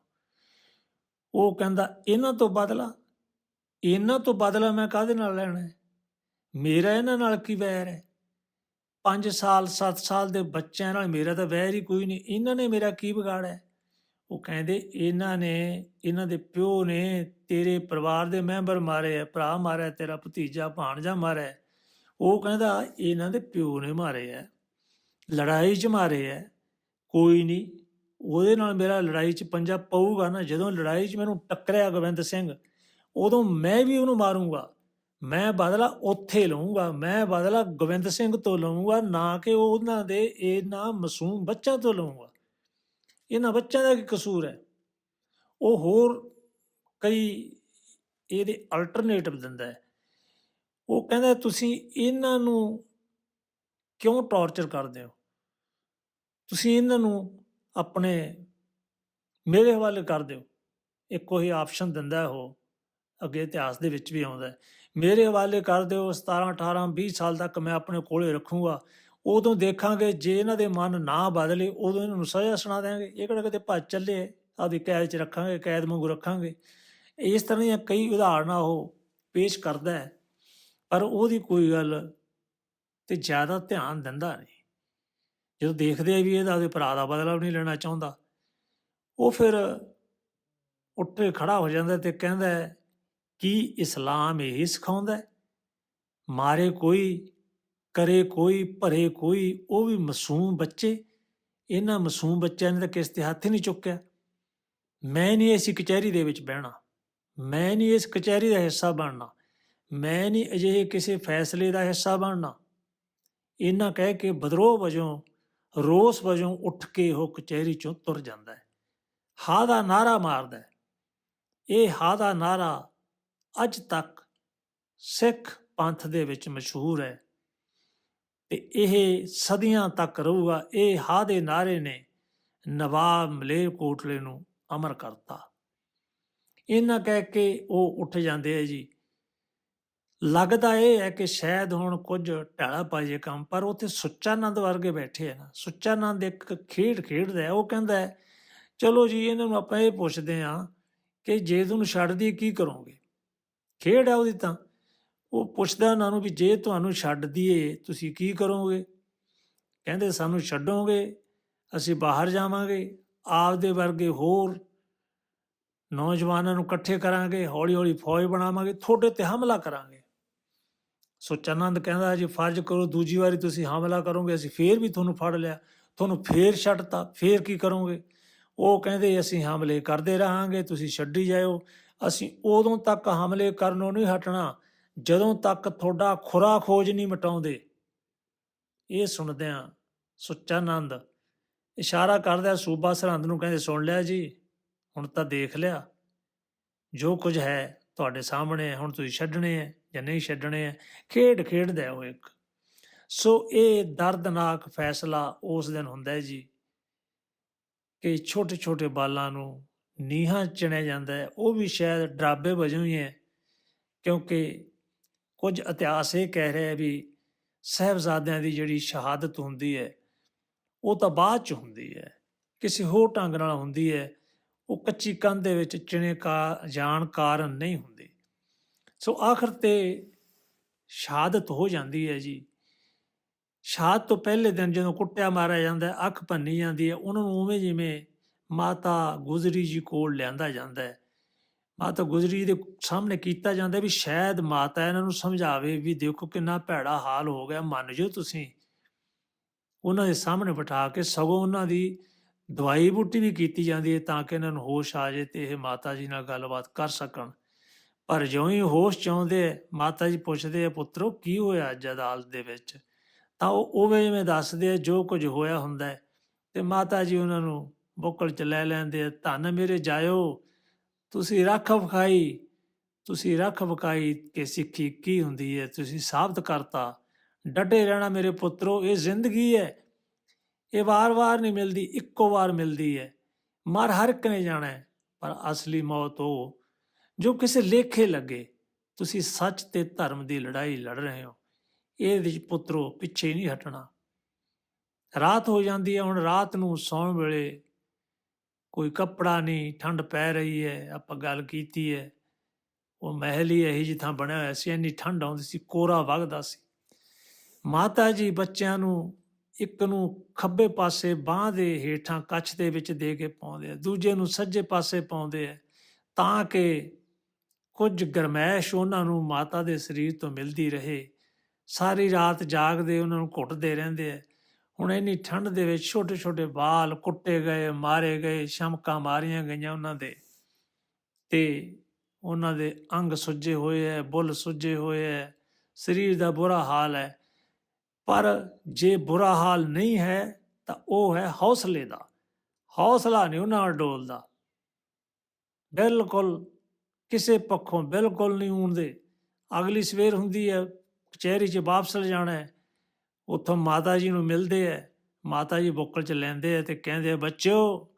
ਉਹ ਕਹਿੰਦਾ, ਇਹਨਾਂ ਤੋਂ ਬਦਲਾ? ਇਹਨਾਂ ਤੋਂ ਬਦਲਾ ਮੈਂ ਕਾਹਦੇ ਨਾਲ ਲੈਣਾ ਹੈ? ਮੇਰਾ ਇਹਨਾਂ ਨਾਲ ਕੀ ਵੈਰ ਹੈ? 5 ਸਾਲ 7 ਸਾਲ ਦੇ ਬੱਚਿਆਂ ਨਾਲ ਮੇਰਾ ਤਾਂ ਵੈਰ ਹੀ ਕੋਈ ਨਹੀਂ। ਇਹਨਾਂ ਨੇ ਮੇਰਾ ਕੀ ਵਿਗਾੜਿਆ ਉਹ ਕਹਿੰਦੇ, ਇਹਨਾਂ ਨੇ, ਇਹਨਾਂ ਦੇ ਪਿਓ ਨੇ ਤੇਰੇ ਪਰਿਵਾਰ ਦੇ ਮੈਂਬਰ ਮਾਰੇ ਆ ਭਰਾ ਮਾਰਿਆ, ਤੇਰਾ ਭਤੀਜਾ ਭਾਣਜਾ ਮਾਰਿਆ ਉਹ ਕਹਿੰਦਾ, ਇਹਨਾਂ ਦੇ ਪਿਓ ਨੇ ਮਾਰੇ ਆ ਲੜਾਈ 'ਚ ਮਾਰੇ ਆ ਕੋਈ ਨਹੀਂ ਉਹਦੇ ਨਾਲ ਮੇਰਾ ਲੜਾਈ 'ਚ ਪੰਜਾ ਪਊਗਾ ਨਾ, ਜਦੋਂ ਲੜਾਈ 'ਚ ਮੈਨੂੰ ਟੱਕਰਿਆ ਗੋਬਿੰਦ ਸਿੰਘ, ਉਦੋਂ ਮੈਂ ਵੀ ਉਹਨੂੰ ਮਾਰੂੰਗਾ। ਮੈਂ ਬਦਲਾ ਉੱਥੇ ਲਵਾਂਗਾ ਮੈਂ ਬਦਲਾ ਗੋਬਿੰਦ ਸਿੰਘ ਤੋਂ ਲਵਾਂਗਾ ਨਾ ਕਿ ਉਹਨਾਂ ਦੇ ਇਹਨਾਂ ਮਾਸੂਮ ਬੱਚਿਆਂ ਤੋਂ ਲਵਾਂਗਾ ਇਹਨਾਂ ਬੱਚਿਆਂ ਦਾ ਕੀ ਕਸੂਰ ਹੈ? ਉਹ ਹੋਰ ਕਈ ਇਹਦੇ ਅਲਟਰਨੇਟਿਵ ਦਿੰਦਾ ਹੈ। ਉਹ ਕਹਿੰਦਾ, ਤੁਸੀਂ ਇਹਨਾਂ ਨੂੰ ਕਿਉਂ ਟੌਰਚਰ ਕਰਦੇ ਹੋ? ਤੁਸੀਂ ਇਹਨਾਂ ਨੂੰ ਆਪਣੇ ਮੇਰੇ ਹਵਾਲੇ ਕਰ ਦਿਓ। ਇੱਕੋ ਹੀ ਆਪਸ਼ਨ ਦਿੰਦਾ ਉਹ। ਅੱਗੇ ਇਤਿਹਾਸ ਦੇ ਵਿੱਚ ਵੀ ਆਉਂਦਾ ਮੇਰੇ ਹਵਾਲੇ ਕਰ ਦਿਓ 17 18 20 ਸਾਲ ਤੱਕ ਮੈਂ ਆਪਣੇ ਕੋਲੇ ਰੱਖੂੰਗਾ। ਉਦੋਂ ਦੇਖਾਂਗੇ, ਜੇ ਇਹਨਾਂ ਦੇ ਮਨ ਨਾ ਬਦਲੇ, ਉਦੋਂ ਇਹਨਾਂ ਨੂੰ ਸਜ਼ਾ ਸੁਣਾ ਦੇਾਂਗੇ ਇਹ ਕਿਹੜਾ ਕਿਤੇ ਭੱਜ ਚੱਲੇ ਆਪਦੀ ਕੈਦ 'ਚ ਰੱਖਾਂਗੇ, ਕੈਦ ਵਾਂਗੂ ਰੱਖਾਂਗੇ। ਇਸ ਤਰ੍ਹਾਂ ਦੀਆਂ ਕਈ ਉਦਾਹਰਨਾਂ ਉਹ ਪੇਸ਼ ਕਰਦਾ ਹੈ। ਪਰ ਉਹਦੀ ਕੋਈ ਗੱਲ ਤੇ ਜ਼ਿਆਦਾ ਧਿਆਨ ਦਿੰਦਾ ਨਹੀਂ। ਜਦੋਂ ਦੇਖਦੇ ਆ ਵੀ ਇਹਦਾ ਉਹਦੇ ਭਰਾ ਦਾ ਬਦਲਾ ਵੀ ਨਹੀਂ ਲੈਣਾ ਚਾਹੁੰਦਾ ਉਹ ਫਿਰ ਉੱਠ ਕੇ ਖੜਾ ਹੋ ਜਾਂਦਾ ਤੇ ਕਹਿੰਦਾ ਹੈ, ਕੀ ਇਸਲਾਮ ਇਹ ਸਿਖਾਉਂਦਾ ਮਾਰੇ ਕੋਈ ਕਰੇ ਕੋਈ ਭਰੇ ਕੋਈ ਉਹ ਵੀ ਮਾਸੂਮ ਬੱਚੇ ਇਹਨਾਂ ਮਾਸੂਮ ਬੱਚਿਆਂ ਨੇ ਤਾਂ ਕਿਸ ਤੇ ਹੱਥ ਹੀ ਨਹੀਂ ਚੁੱਕਿਆ। ਮੈਂ ਨਹੀਂ ਇਸ ਕਚਹਿਰੀ ਦੇ ਵਿੱਚ ਬਹਿਣਾ ਮੈਂ ਨਹੀਂ ਇਸ ਕਚਹਿਰੀ ਦਾ ਹਿੱਸਾ ਬਣਨਾ ਮੈਂ ਨਹੀਂ ਅਜਿਹੇ ਕਿਸੇ ਫੈਸਲੇ ਦਾ ਹਿੱਸਾ ਬਣਨਾ। ਇਹਨਾਂ ਕਹਿ ਕੇ ਬਦਰੋਹ ਵਜੋਂ ਰੋਸ ਵਜੋਂ ਉੱਠ ਕੇ ਉਹ ਕਚਹਿਰੀ ਚੋਂ ਤੁਰ ਜਾਂਦਾ ਹੈ। ਹਾ ਦਾ ਨਾਰਾ ਮਾਰਦਾ ਹੈ। ਇਹ ਹਾ ਦਾ ਨਾਰਾ ਅੱਜ ਤੱਕ ਸਿੱਖ ਪੰਥ ਦੇ ਵਿੱਚ ਮਸ਼ਹੂਰ ਹੈ ਤੇ ਇਹ ਸਦੀਆਂ ਤੱਕ ਰਹੂਗਾ। ਇਹ ਹਾ ਦੇ ਨਾਰੇ ਨੇ ਨਵਾਬ ਮਲੇਰਕੋਟਲੇ ਨੂੰ ਅਮਰ ਕਰਤਾ। ਇਹਨਾਂ ਕਹਿ ਕੇ ਉਹ ਉੱਠ ਜਾਂਦੇ ਆ ਜੀ। ਲੱਗਦਾ ਇਹ ਹੈ ਕਿ ਸ਼ਾਇਦ ਹੁਣ ਕੁਝ ਢਾਲਾ ਪਾ ਜੇ ਕੰਮ, ਪਰ ਉੱਥੇ ਸੁੱਚਾਨੰਦ ਵਰਗੇ ਬੈਠੇ ਆ ਨਾ, ਸੁੱਚਾਨੰਦ ਇੱਕ ਖੇਡ ਖੇਡਦਾ ਹੈ, ਉਹ ਕਹਿੰਦਾ ਹੈ, ਚਲੋ ਜੀ, ਇਹਨਾਂ ਨੂੰ ਆਪਾਂ ਇਹ ਪੁੱਛਦੇ ਆ ਕਿ ਜੇ ਤੁਹਾਨੂੰ ਛੱਡ ਦੀ ਕੀ ਕਰੋਗੇ? ਖੇਡ ਹੈ ਉਹਦੀ ਤਾਂ। ਉਹ ਪੁੱਛਦਾ ਉਹਨਾਂ ਨੂੰ ਵੀ ਜੇ ਤੁਹਾਨੂੰ ਛੱਡ ਦਈਏ ਤੁਸੀਂ ਕੀ ਕਰੋਗੇ? ਕਹਿੰਦੇ, ਸਾਨੂੰ ਛੱਡੋਗੇ, ਅਸੀਂ ਬਾਹਰ ਜਾਵਾਂਗੇ, ਆਪਦੇ ਵਰਗੇ ਹੋਰ ਨੌਜਵਾਨਾਂ ਨੂੰ ਇਕੱਠੇ ਕਰਾਂਗੇ ਹੌਲੀ ਹੌਲੀ ਫੌਜ ਬਣਾਵਾਂਗੇ, ਤੁਹਾਡੇ ਤੇ ਹਮਲਾ ਕਰਾਂਗੇ। ਸੁਚਾਨੰਦ ਕਹਿੰਦਾ ਜੀ, ਫਰਜ਼ ਕਰੋ ਦੂਜੀ ਵਾਰੀ ਤੁਸੀਂ ਹਮਲਾ ਕਰੋਗੇ, ਅਸੀਂ ਫੇਰ ਵੀ ਤੁਹਾਨੂੰ ਫੜ ਲਿਆ। ਤੁਹਾਨੂੰ ਫੇਰ ਛੱਡਤਾ ਫੇਰ ਕੀ ਕਰੋਗੇ? ਉਹ ਕਹਿੰਦੇ, ਅਸੀਂ ਹਮਲੇ ਕਰਦੇ ਰਹਾਂਗੇ, ਤੁਸੀਂ ਛੱਡੀ ਜਾਇਓ। ਅਸੀਂ ਉਦੋਂ ਤੱਕ ਹਮਲੇ ਕਰਨੋਂ ਨਹੀਂ ਹਟਣਾ, ਜਦੋਂ ਤੱਕ ਤੁਹਾਡਾ ਖੁਰਾ ਖੋਜ ਨਹੀਂ ਮਟਾਉਂਦੇ। ਇਹ ਸੁਣਦਿਆਂ ਸੁੱਚਾਨੰਦ ਇਸ਼ਾਰਾ ਕਰਦਾ ਸੂਬਾ ਸਰਹੰਦ ਨੂੰ ਕਹਿੰਦੇ, ਸੁਣ ਲਿਆ ਜੀ, ਹੁਣ ਤਾਂ ਦੇਖ ਲਿਆ। ਜੋ ਕੁਝ ਹੈ ਤੁਹਾਡੇ ਸਾਹਮਣੇ, ਹੁਣ ਤੁਸੀਂ ਛੱਡਣੇ ਹੈ ਜਾਂ ਨਹੀਂ ਛੱਡਣੇ ਹੈ ਖੇਡ ਖੇਡਦਾ ਉਹ ਇੱਕ। ਸੋ ਇਹ ਦਰਦਨਾਕ ਫੈਸਲਾ ਉਸ ਦਿਨ ਹੁੰਦਾ ਹੈ ਜੀ ਕਿ ਛੋਟੇ ਛੋਟੇ ਬਾਲਾਂ ਨੂੰ ਨੀਹਾਂ ਚਿਣਿਆ ਜਾਂਦਾ ਹੈ। ਉਹ ਵੀ ਸ਼ਾਇਦ ਡਰਾਬੇ ਵਜੋਂ ਹੀ ਹੈ, ਕਿਉਂਕਿ ਕੁਝ ਇਤਿਹਾਸ ਇਹ ਕਹਿ ਰਿਹਾ ਵੀ ਸਹਿਬਜ਼ਾਦਿਆਂ ਦੀ ਜਿਹੜੀ ਸ਼ਹਾਦਤ ਹੁੰਦੀ ਹੈ, ਉਹ ਤਾਂ ਬਾਅਦ ਚ ਹੁੰਦੀ ਹੈ। ਕਿਸੇ ਹੋਰ ਢੰਗ ਨਾਲ ਹੁੰਦੀ ਹੈ। ਉਹ ਕੱਚੀ ਕੰਧ ਦੇ ਵਿੱਚ ਚਿਣੇ ਕਾ, ਜਾਣ ਕਾਰਨ ਨਹੀਂ ਹੁੰਦੀ ਸੋ ਆਖਰ ਤੇ ਸ਼ਹਾਦਤ ਹੋ ਜਾਂਦੀ ਹੈ ਜੀ। ਸ਼ਹਾਦਤ ਤੋਂ ਪਹਿਲੇ ਦਿਨ ਜਦੋਂ ਕੁੱਟਿਆ ਮਾਰਿਆ ਜਾਂਦਾ ਹੈ, ਅੱਖ ਭੰਨੀ ਜਾਂਦੀ ਹੈ ਉਹਨਾਂ ਨੂੰ ਉਵੇਂ ਜਿਵੇਂ ਮਾਤਾ ਗੁਜਰੀ ਜੀ ਕੋਲ ਲਿਆਂਦਾ ਜਾਂਦਾ ਹੈ। ਮਾਤਾ ਗੁਜਰੀ ਦੇ ਸਾਹਮਣੇ ਕੀਤਾ ਜਾਂਦਾ ਵੀ ਸ਼ਾਇਦ ਮਾਤਾ ਇਹਨਾਂ ਨੂੰ ਸਮਝਾਵੇ ਵੀ ਦੇਖੋ ਕਿੰਨਾ ਭੈੜਾ ਹਾਲ ਹੋ ਗਿਆ ਮੰਨ ਜਾਓ ਤੁਸੀਂ। ਉਹਨਾਂ ਦੇ ਸਾਹਮਣੇ ਬਿਠਾ ਕੇ ਸਗੋਂ ਉਹਨਾਂ ਦੀ ਦਵਾਈ ਬੂਟੀ ਵੀ ਕੀਤੀ ਜਾਂਦੀ ਹੈ ਤਾਂ ਕਿ ਇਹਨਾਂ ਨੂੰ ਹੋਸ਼ ਆ ਜਾਏ ਤੇ ਇਹ ਮਾਤਾ ਜੀ ਨਾਲ ਗੱਲਬਾਤ ਕਰ ਸਕਣ। ਪਰ ਜਿਉਂ ਹੀ ਹੋਸ਼ ਚਾਹੁੰਦੇ ਆ, ਮਾਤਾ ਜੀ ਪੁੱਛਦੇ ਆ ਪੁੱਤਰੋ ਕੀ ਹੋਇਆ ਅੱਜ ਅਦਾਲਤ ਦੇ ਵਿੱਚ? ਤਾਂ ਉਹ ਉਵੇਂ ਜਿਵੇਂ ਦੱਸਦੇ ਆ ਜੋ ਕੁਝ ਹੋਇਆ ਹੁੰਦਾ ਹੈ। ਤੇ ਮਾਤਾ ਜੀ ਉਹਨਾਂ ਨੂੰ ਬੁੱਕਲ ਚ ਲੈ ਲੈਂਦੇ ਆ ਧੰਨ ਮੇਰੇ ਜਾਇਓ ਤੁਸੀਂ ਰੱਖ ਵਿਖਾਈ ਤੁਸੀਂ ਰੱਖ ਵਿਖਾਈ ਕਿ ਸਿੱਖੀ ਕੀ ਹੁੰਦੀ ਹੈ? ਤੁਸੀਂ ਸਾਬਤ ਕਰਤਾ। ਡਟੇ ਰਹਿਣਾ ਮੇਰੇ ਪੁੱਤਰੋ ਇਹ ਜ਼ਿੰਦਗੀ ਹੈ। ਇਹ ਵਾਰ-ਵਾਰ ਨਹੀਂ ਮਿਲਦੀ ਇੱਕੋ ਵਾਰ ਮਿਲਦੀ ਹੈ। ਮਰ ਹਰ ਇੱਕ ਨੇ ਜਾਣਾ ਪਰ ਅਸਲੀ ਮੌਤ ਉਹ ਜੋ ਕਿਸੇ ਲੇਖੇ ਲੱਗੇ, ਤੁਸੀਂ ਸੱਚ ਤੇ ਧਰਮ ਦੀ ਲੜਾਈ ਲੜ ਰਹੇ ਹੋ। ਇਹ ਵਿੱਚ ਪੁੱਤਰੋ, ਪਿੱਛੇ ਨਹੀਂ ਹਟਣਾ। ਰਾਤ ਹੋ ਜਾਂਦੀ ਹੈ, ਹੁਣ ਰਾਤ ਨੂੰ ਸੌਣ ਵੇਲੇ ਕੋਈ ਕੱਪੜਾ ਨਹੀਂ, ਠੰਡ ਪੈ ਰਹੀ ਹੈ, ਆਪਾਂ ਗੱਲ ਕੀਤੀ ਹੈ। ਉਹ ਮਹਿਲ ਹੀ ਇਹੀ ਜਿਹਾ ਬਣਿਆ ਹੋਇਆ ਸੀ, ਇੰਨੀ ਠੰਡ ਆਉਂਦੀ ਸੀ, ਕੋਰਾ ਵਗਦਾ ਸੀ। ਮਾਤਾ ਜੀ ਬੱਚਿਆਂ ਨੂੰ ਇੱਕ ਨੂੰ ਖੱਬੇ ਪਾਸੇ ਬਾਹ ਦੇ ਹੇਠਾਂ ਕੱਛ ਦੇ ਵਿੱਚ ਦੇ ਕੇ ਪਾਉਂਦੇ ਆ, ਦੂਜੇ ਨੂੰ ਸੱਜੇ ਪਾਸੇ ਪਾਉਂਦੇ ਆ, ਤਾਂ ਕਿ ਕੁਝ ਗਰਮੈਸ਼ ਉਹਨਾਂ ਨੂੰ ਮਾਤਾ ਦੇ ਸਰੀਰ ਤੋਂ ਮਿਲਦੀ ਰਹੇ। ਸਾਰੀ ਰਾਤ ਜਾਗਦੇ ਉਹਨਾਂ ਨੂੰ ਘੁੱਟਦੇ ਰਹਿੰਦੇ ਆ। ਹੁਣ ਇੰਨੀ ਠੰਡ ਦੇ ਵਿੱਚ ਛੋਟੇ ਛੋਟੇ ਬਾਲ ਕੁੱਟੇ ਗਏ, ਮਾਰੇ ਗਏ, ਸ਼ਮਕਾਂ ਮਾਰੀਆਂ ਗਈਆਂ ਉਹਨਾਂ ਦੇ। ਤੇ ਉਹਨਾਂ ਦੇ ਅੰਗ ਸੁੱਜੇ ਹੋਏ ਐ ਬੁੱਲ ਸੁੱਜੇ ਹੋਏ ਐ ਸਰੀਰ ਦਾ ਬੁਰਾ ਹਾਲ ਹੈ। ਪਰ ਜੇ ਬੁਰਾ ਹਾਲ ਨਹੀਂ ਹੈ, ਤਾਂ ਉਹ ਹੈ ਹੌਸਲੇ ਦਾ। ਹੌਸਲਾ ਨਹੀਂ ਉਹਨਾਂ ਨਾਲ ਡੋਲਦਾ। ਬਿਲਕੁਲ ਕਿਸੇ ਪੱਖੋਂ ਬਿਲਕੁਲ ਨਹੀਂ ਹੁੰਦੇ ਅਗਲੀ ਸਵੇਰ ਹੁੰਦੀ ਹੈ ਕਚਹਿਰੀ 'ਚ ਵਾਪਸ ਲੈ ਜਾਣਾ ਹੈ। ਉੱਥੋਂ ਮਾਤਾ ਜੀ ਨੂੰ ਮਿਲਦੇ ਐ ਮਾਤਾ ਜੀ ਬੁੱਕਲ 'ਚ ਲੈਂਦੇ ਐ ਤੇ ਕਹਿੰਦੇ ਆ, ਬੱਚਿਓ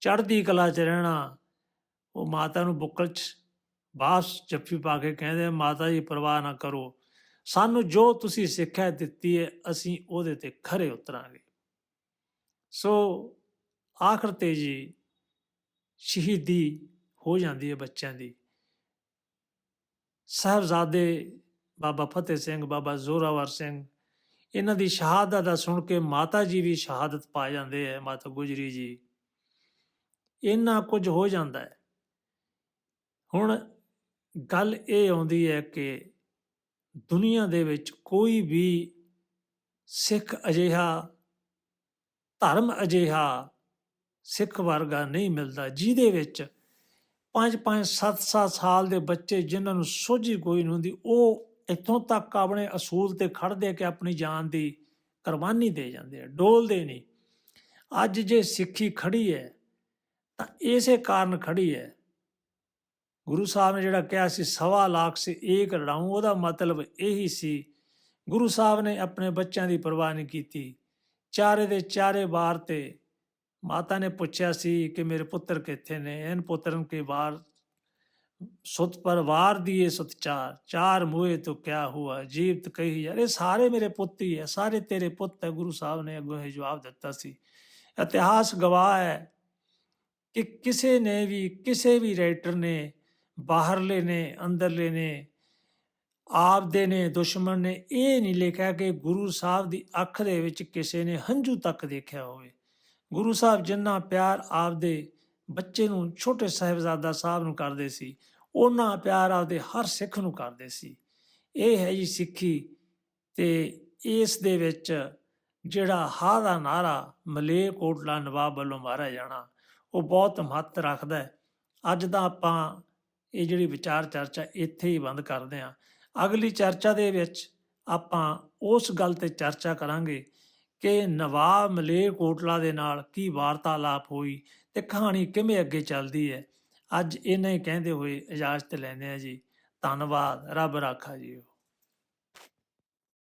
ਚੜ੍ਹਦੀ ਕਲਾ 'ਚ ਰਹਿਣਾ। ਉਹ ਮਾਤਾ ਨੂੰ ਬੁੱਕਲ 'ਚ ਬਾਸ ਜੱਫੀ ਪਾ ਕੇ ਕਹਿੰਦੇ ਮਾਤਾ ਜੀ ਪਰਵਾਹ ਨਾ ਕਰੋ। ਸਾਨੂੰ ਜੋ ਤੁਸੀਂ ਸਿੱਖਿਆ ਦਿੱਤੀ ਹੈ ਅਸੀਂ ਉਹਦੇ ਤੇ ਖਰੇ ਉਤਰਾਂਗੇ। ਸੋ ਆਖਰ ਤੇ ਜੀ ਸ਼ਹੀਦੀ ਹੋ ਜਾਂਦੀ ਹੈ ਬੱਚਿਆਂ ਦੀ। ਸਾਹਿਬਜ਼ਾਦੇ ਬਾਬਾ ਫਤਿਹ ਸਿੰਘ, ਬਾਬਾ ਜ਼ੋਰਾਵਰ ਸਿੰਘ, ਇਹਨਾਂ ਦੀ ਸ਼ਹਾਦਤ ਦਾ ਸੁਣ ਕੇ ਮਾਤਾ ਜੀ ਵੀ ਸ਼ਹਾਦਤ ਪਾ ਜਾਂਦੇ ਐ ਮਾਤਾ ਗੁਜਰੀ ਜੀ। ਇੰਨਾ ਕੁਝ ਹੋ ਜਾਂਦਾ ਹੈ। ਹੁਣ ਗੱਲ ਇਹ ਆਉਂਦੀ ਹੈ ਕਿ ਦੁਨੀਆ ਦੇ ਵਿੱਚ ਕੋਈ ਵੀ ਸਿੱਖ ਅਜਿਹਾ, ਧਰਮ ਅਜਿਹਾ ਸਿੱਖ ਵਰਗਾ ਨਹੀਂ ਮਿਲਦਾ, ਜਿਹਦੇ ਵਿੱਚ 5-5 7-7 ਸਾਲ ਦੇ ਬੱਚੇ ਜਿਨ੍ਹਾਂ ਨੂੰ ਸੋਝੀ ਕੋਈ ਨਹੀਂ ਹੁੰਦੀ, ਉਹ ਇੱਥੋਂ ਤੱਕ ਆਪਣੇ ਅਸੂਲ ਤੇ ਖੜਦੇ ਕਿ ਆਪਣੀ ਜਾਨ ਦੀ ਕੁਰਬਾਨੀ ਦੇ ਜਾਂਦੇ ਆ, ਡੋਲਦੇ ਨਹੀਂ। ਅੱਜ ਜੇ ਸਿੱਖੀ ਖੜੀ ਹੈ, ਤਾਂ ਇਸੇ ਕਾਰਨ ਖੜੀ ਹੈ। ਗੁਰੂ ਸਾਹਿਬ ਨੇ ਜਿਹੜਾ ਕਿਹਾ ਸੀ, ਸਵਾ ਲੱਖ ਸੇ ਏਕ ਲੜਾਉਂ ਉਹਦਾ ਮਤਲਬ ਇਹੀ ਸੀ, ਗੁਰੂ ਸਾਹਿਬ ਨੇ ਆਪਣੇ ਬੱਚਿਆਂ ਦੀ ਪਰਵਾਹ ਨਹੀਂ ਕੀਤੀ। ਚਾਰੇ ਦੇ ਚਾਰੇ ਵਾਰ ਤੇ ਮਾਤਾ ਨੇ ਪੁੱਛਿਆ ਸੀ ਕਿ ਮੇਰੇ ਪੁੱਤਰ ਕਿੱਥੇ ਨੇ? ਇਹਨ ਪੁੱਤਰਨ ਕੇ ਵਾਰ ਸੁਤ ਪਰਵਾਰ ਦੀਏ ਸੁਤ ਚਾਰ ਚਾਰ ਮੂਹੇ ਤੋਂ ਕਿਆ ਹੁਆ? ਜੀਵਤ ਕਹੀ ਯਾਰ, ਇਹ ਸਾਰੇ ਮੇਰੇ ਪੁੱਤ ਹੀ ਹੈ ਸਾਰੇ ਤੇਰੇ ਪੁੱਤ ਹੈ ਗੁਰੂ ਸਾਹਿਬ ਨੇ ਅੱਗੋਂ ਇਹ ਜਵਾਬ ਦਿੱਤਾ ਸੀ। ਇਤਿਹਾਸ ਗਵਾਹ ਹੈ ਕਿ ਕਿਸੇ ਨੇ ਵੀ, ਕਿਸੇ ਵੀ ਰਾਈਟਰ ਨੇ, ਬਾਹਰਲੇ ਨੇ, ਅੰਦਰਲੇ ਨੇ, ਆਪਦੇ ਨੇ, ਦੁਸ਼ਮਣ ਨੇ ਇਹ ਨਹੀਂ ਲਿਖਿਆ ਕਿ ਗੁਰੂ ਸਾਹਿਬ ਦੀ ਅੱਖ ਦੇ ਵਿੱਚ ਕਿਸੇ ਨੇ ਹੰਝੂ ਤੱਕ ਦੇਖਿਆ ਹੋਵੇ। ਗੁਰੂ ਸਾਹਿਬ ਜਿੰਨਾ ਪਿਆਰ ਆਪਦੇ ਬੱਚੇ ਨੂੰ, ਛੋਟੇ ਸਾਹਿਬਜ਼ਾਦਾ ਸਾਹਿਬ ਨੂੰ ਕਰਦੇ ਸੀ ਉਹਨਾਂ ਪਿਆਰ ਆਪਦੇ ਹਰ ਸਿੱਖ ਨੂੰ ਕਰਦੇ ਸੀ। ਇਹ ਹੈ ਜੀ ਸਿੱਖੀ ਤੇ ਇਸ ਦੇ ਵਿੱਚ ਜਿਹੜਾ ਹਾ ਦਾ ਨਾਰਾ ਮਲੇਕੋਟਲਾ ਨਵਾਬ ਵੱਲੋਂ ਮਾਰਿਆ ਜਾਣਾ, ਉਹ ਬਹੁਤ ਮਹੱਤ ਰੱਖਦਾ ਹੈ। ਅੱਜ ਦਾ ਆਪਾਂ ਇਹ ਜਿਹੜੀ ਵਿਚਾਰ ਚਰਚਾ ਇੱਥੇ ਹੀ ਬੰਦ ਕਰਦੇ ਹਾਂ। ਅਗਲੀ ਚਰਚਾ ਦੇ ਵਿੱਚ ਆਪਾਂ ਉਸ ਗੱਲ ਤੇ ਚਰਚਾ ਕਰਾਂਗੇ ਕਿ ਨਵਾਬ ਮਲੇ ਕੋਟਲਾ ਦੇ ਨਾਲ ਕੀ ਵਾਰਤਾਲਾਪ ਹੋਈ ਤੇ ਕਹਾਣੀ ਕਿਵੇਂ ਅੱਗੇ ਚੱਲਦੀ ਹੈ? ਅੱਜ ਇਹਨਾਂ ਹੀ ਕਹਿੰਦੇ ਹੋਏ ਇਜਾਜ਼ਤ ਲੈਂਦੇ ਆ ਜੀ। ਧੰਨਵਾਦ। ਰੱਬ ਰਾਖਾ ਜੀ।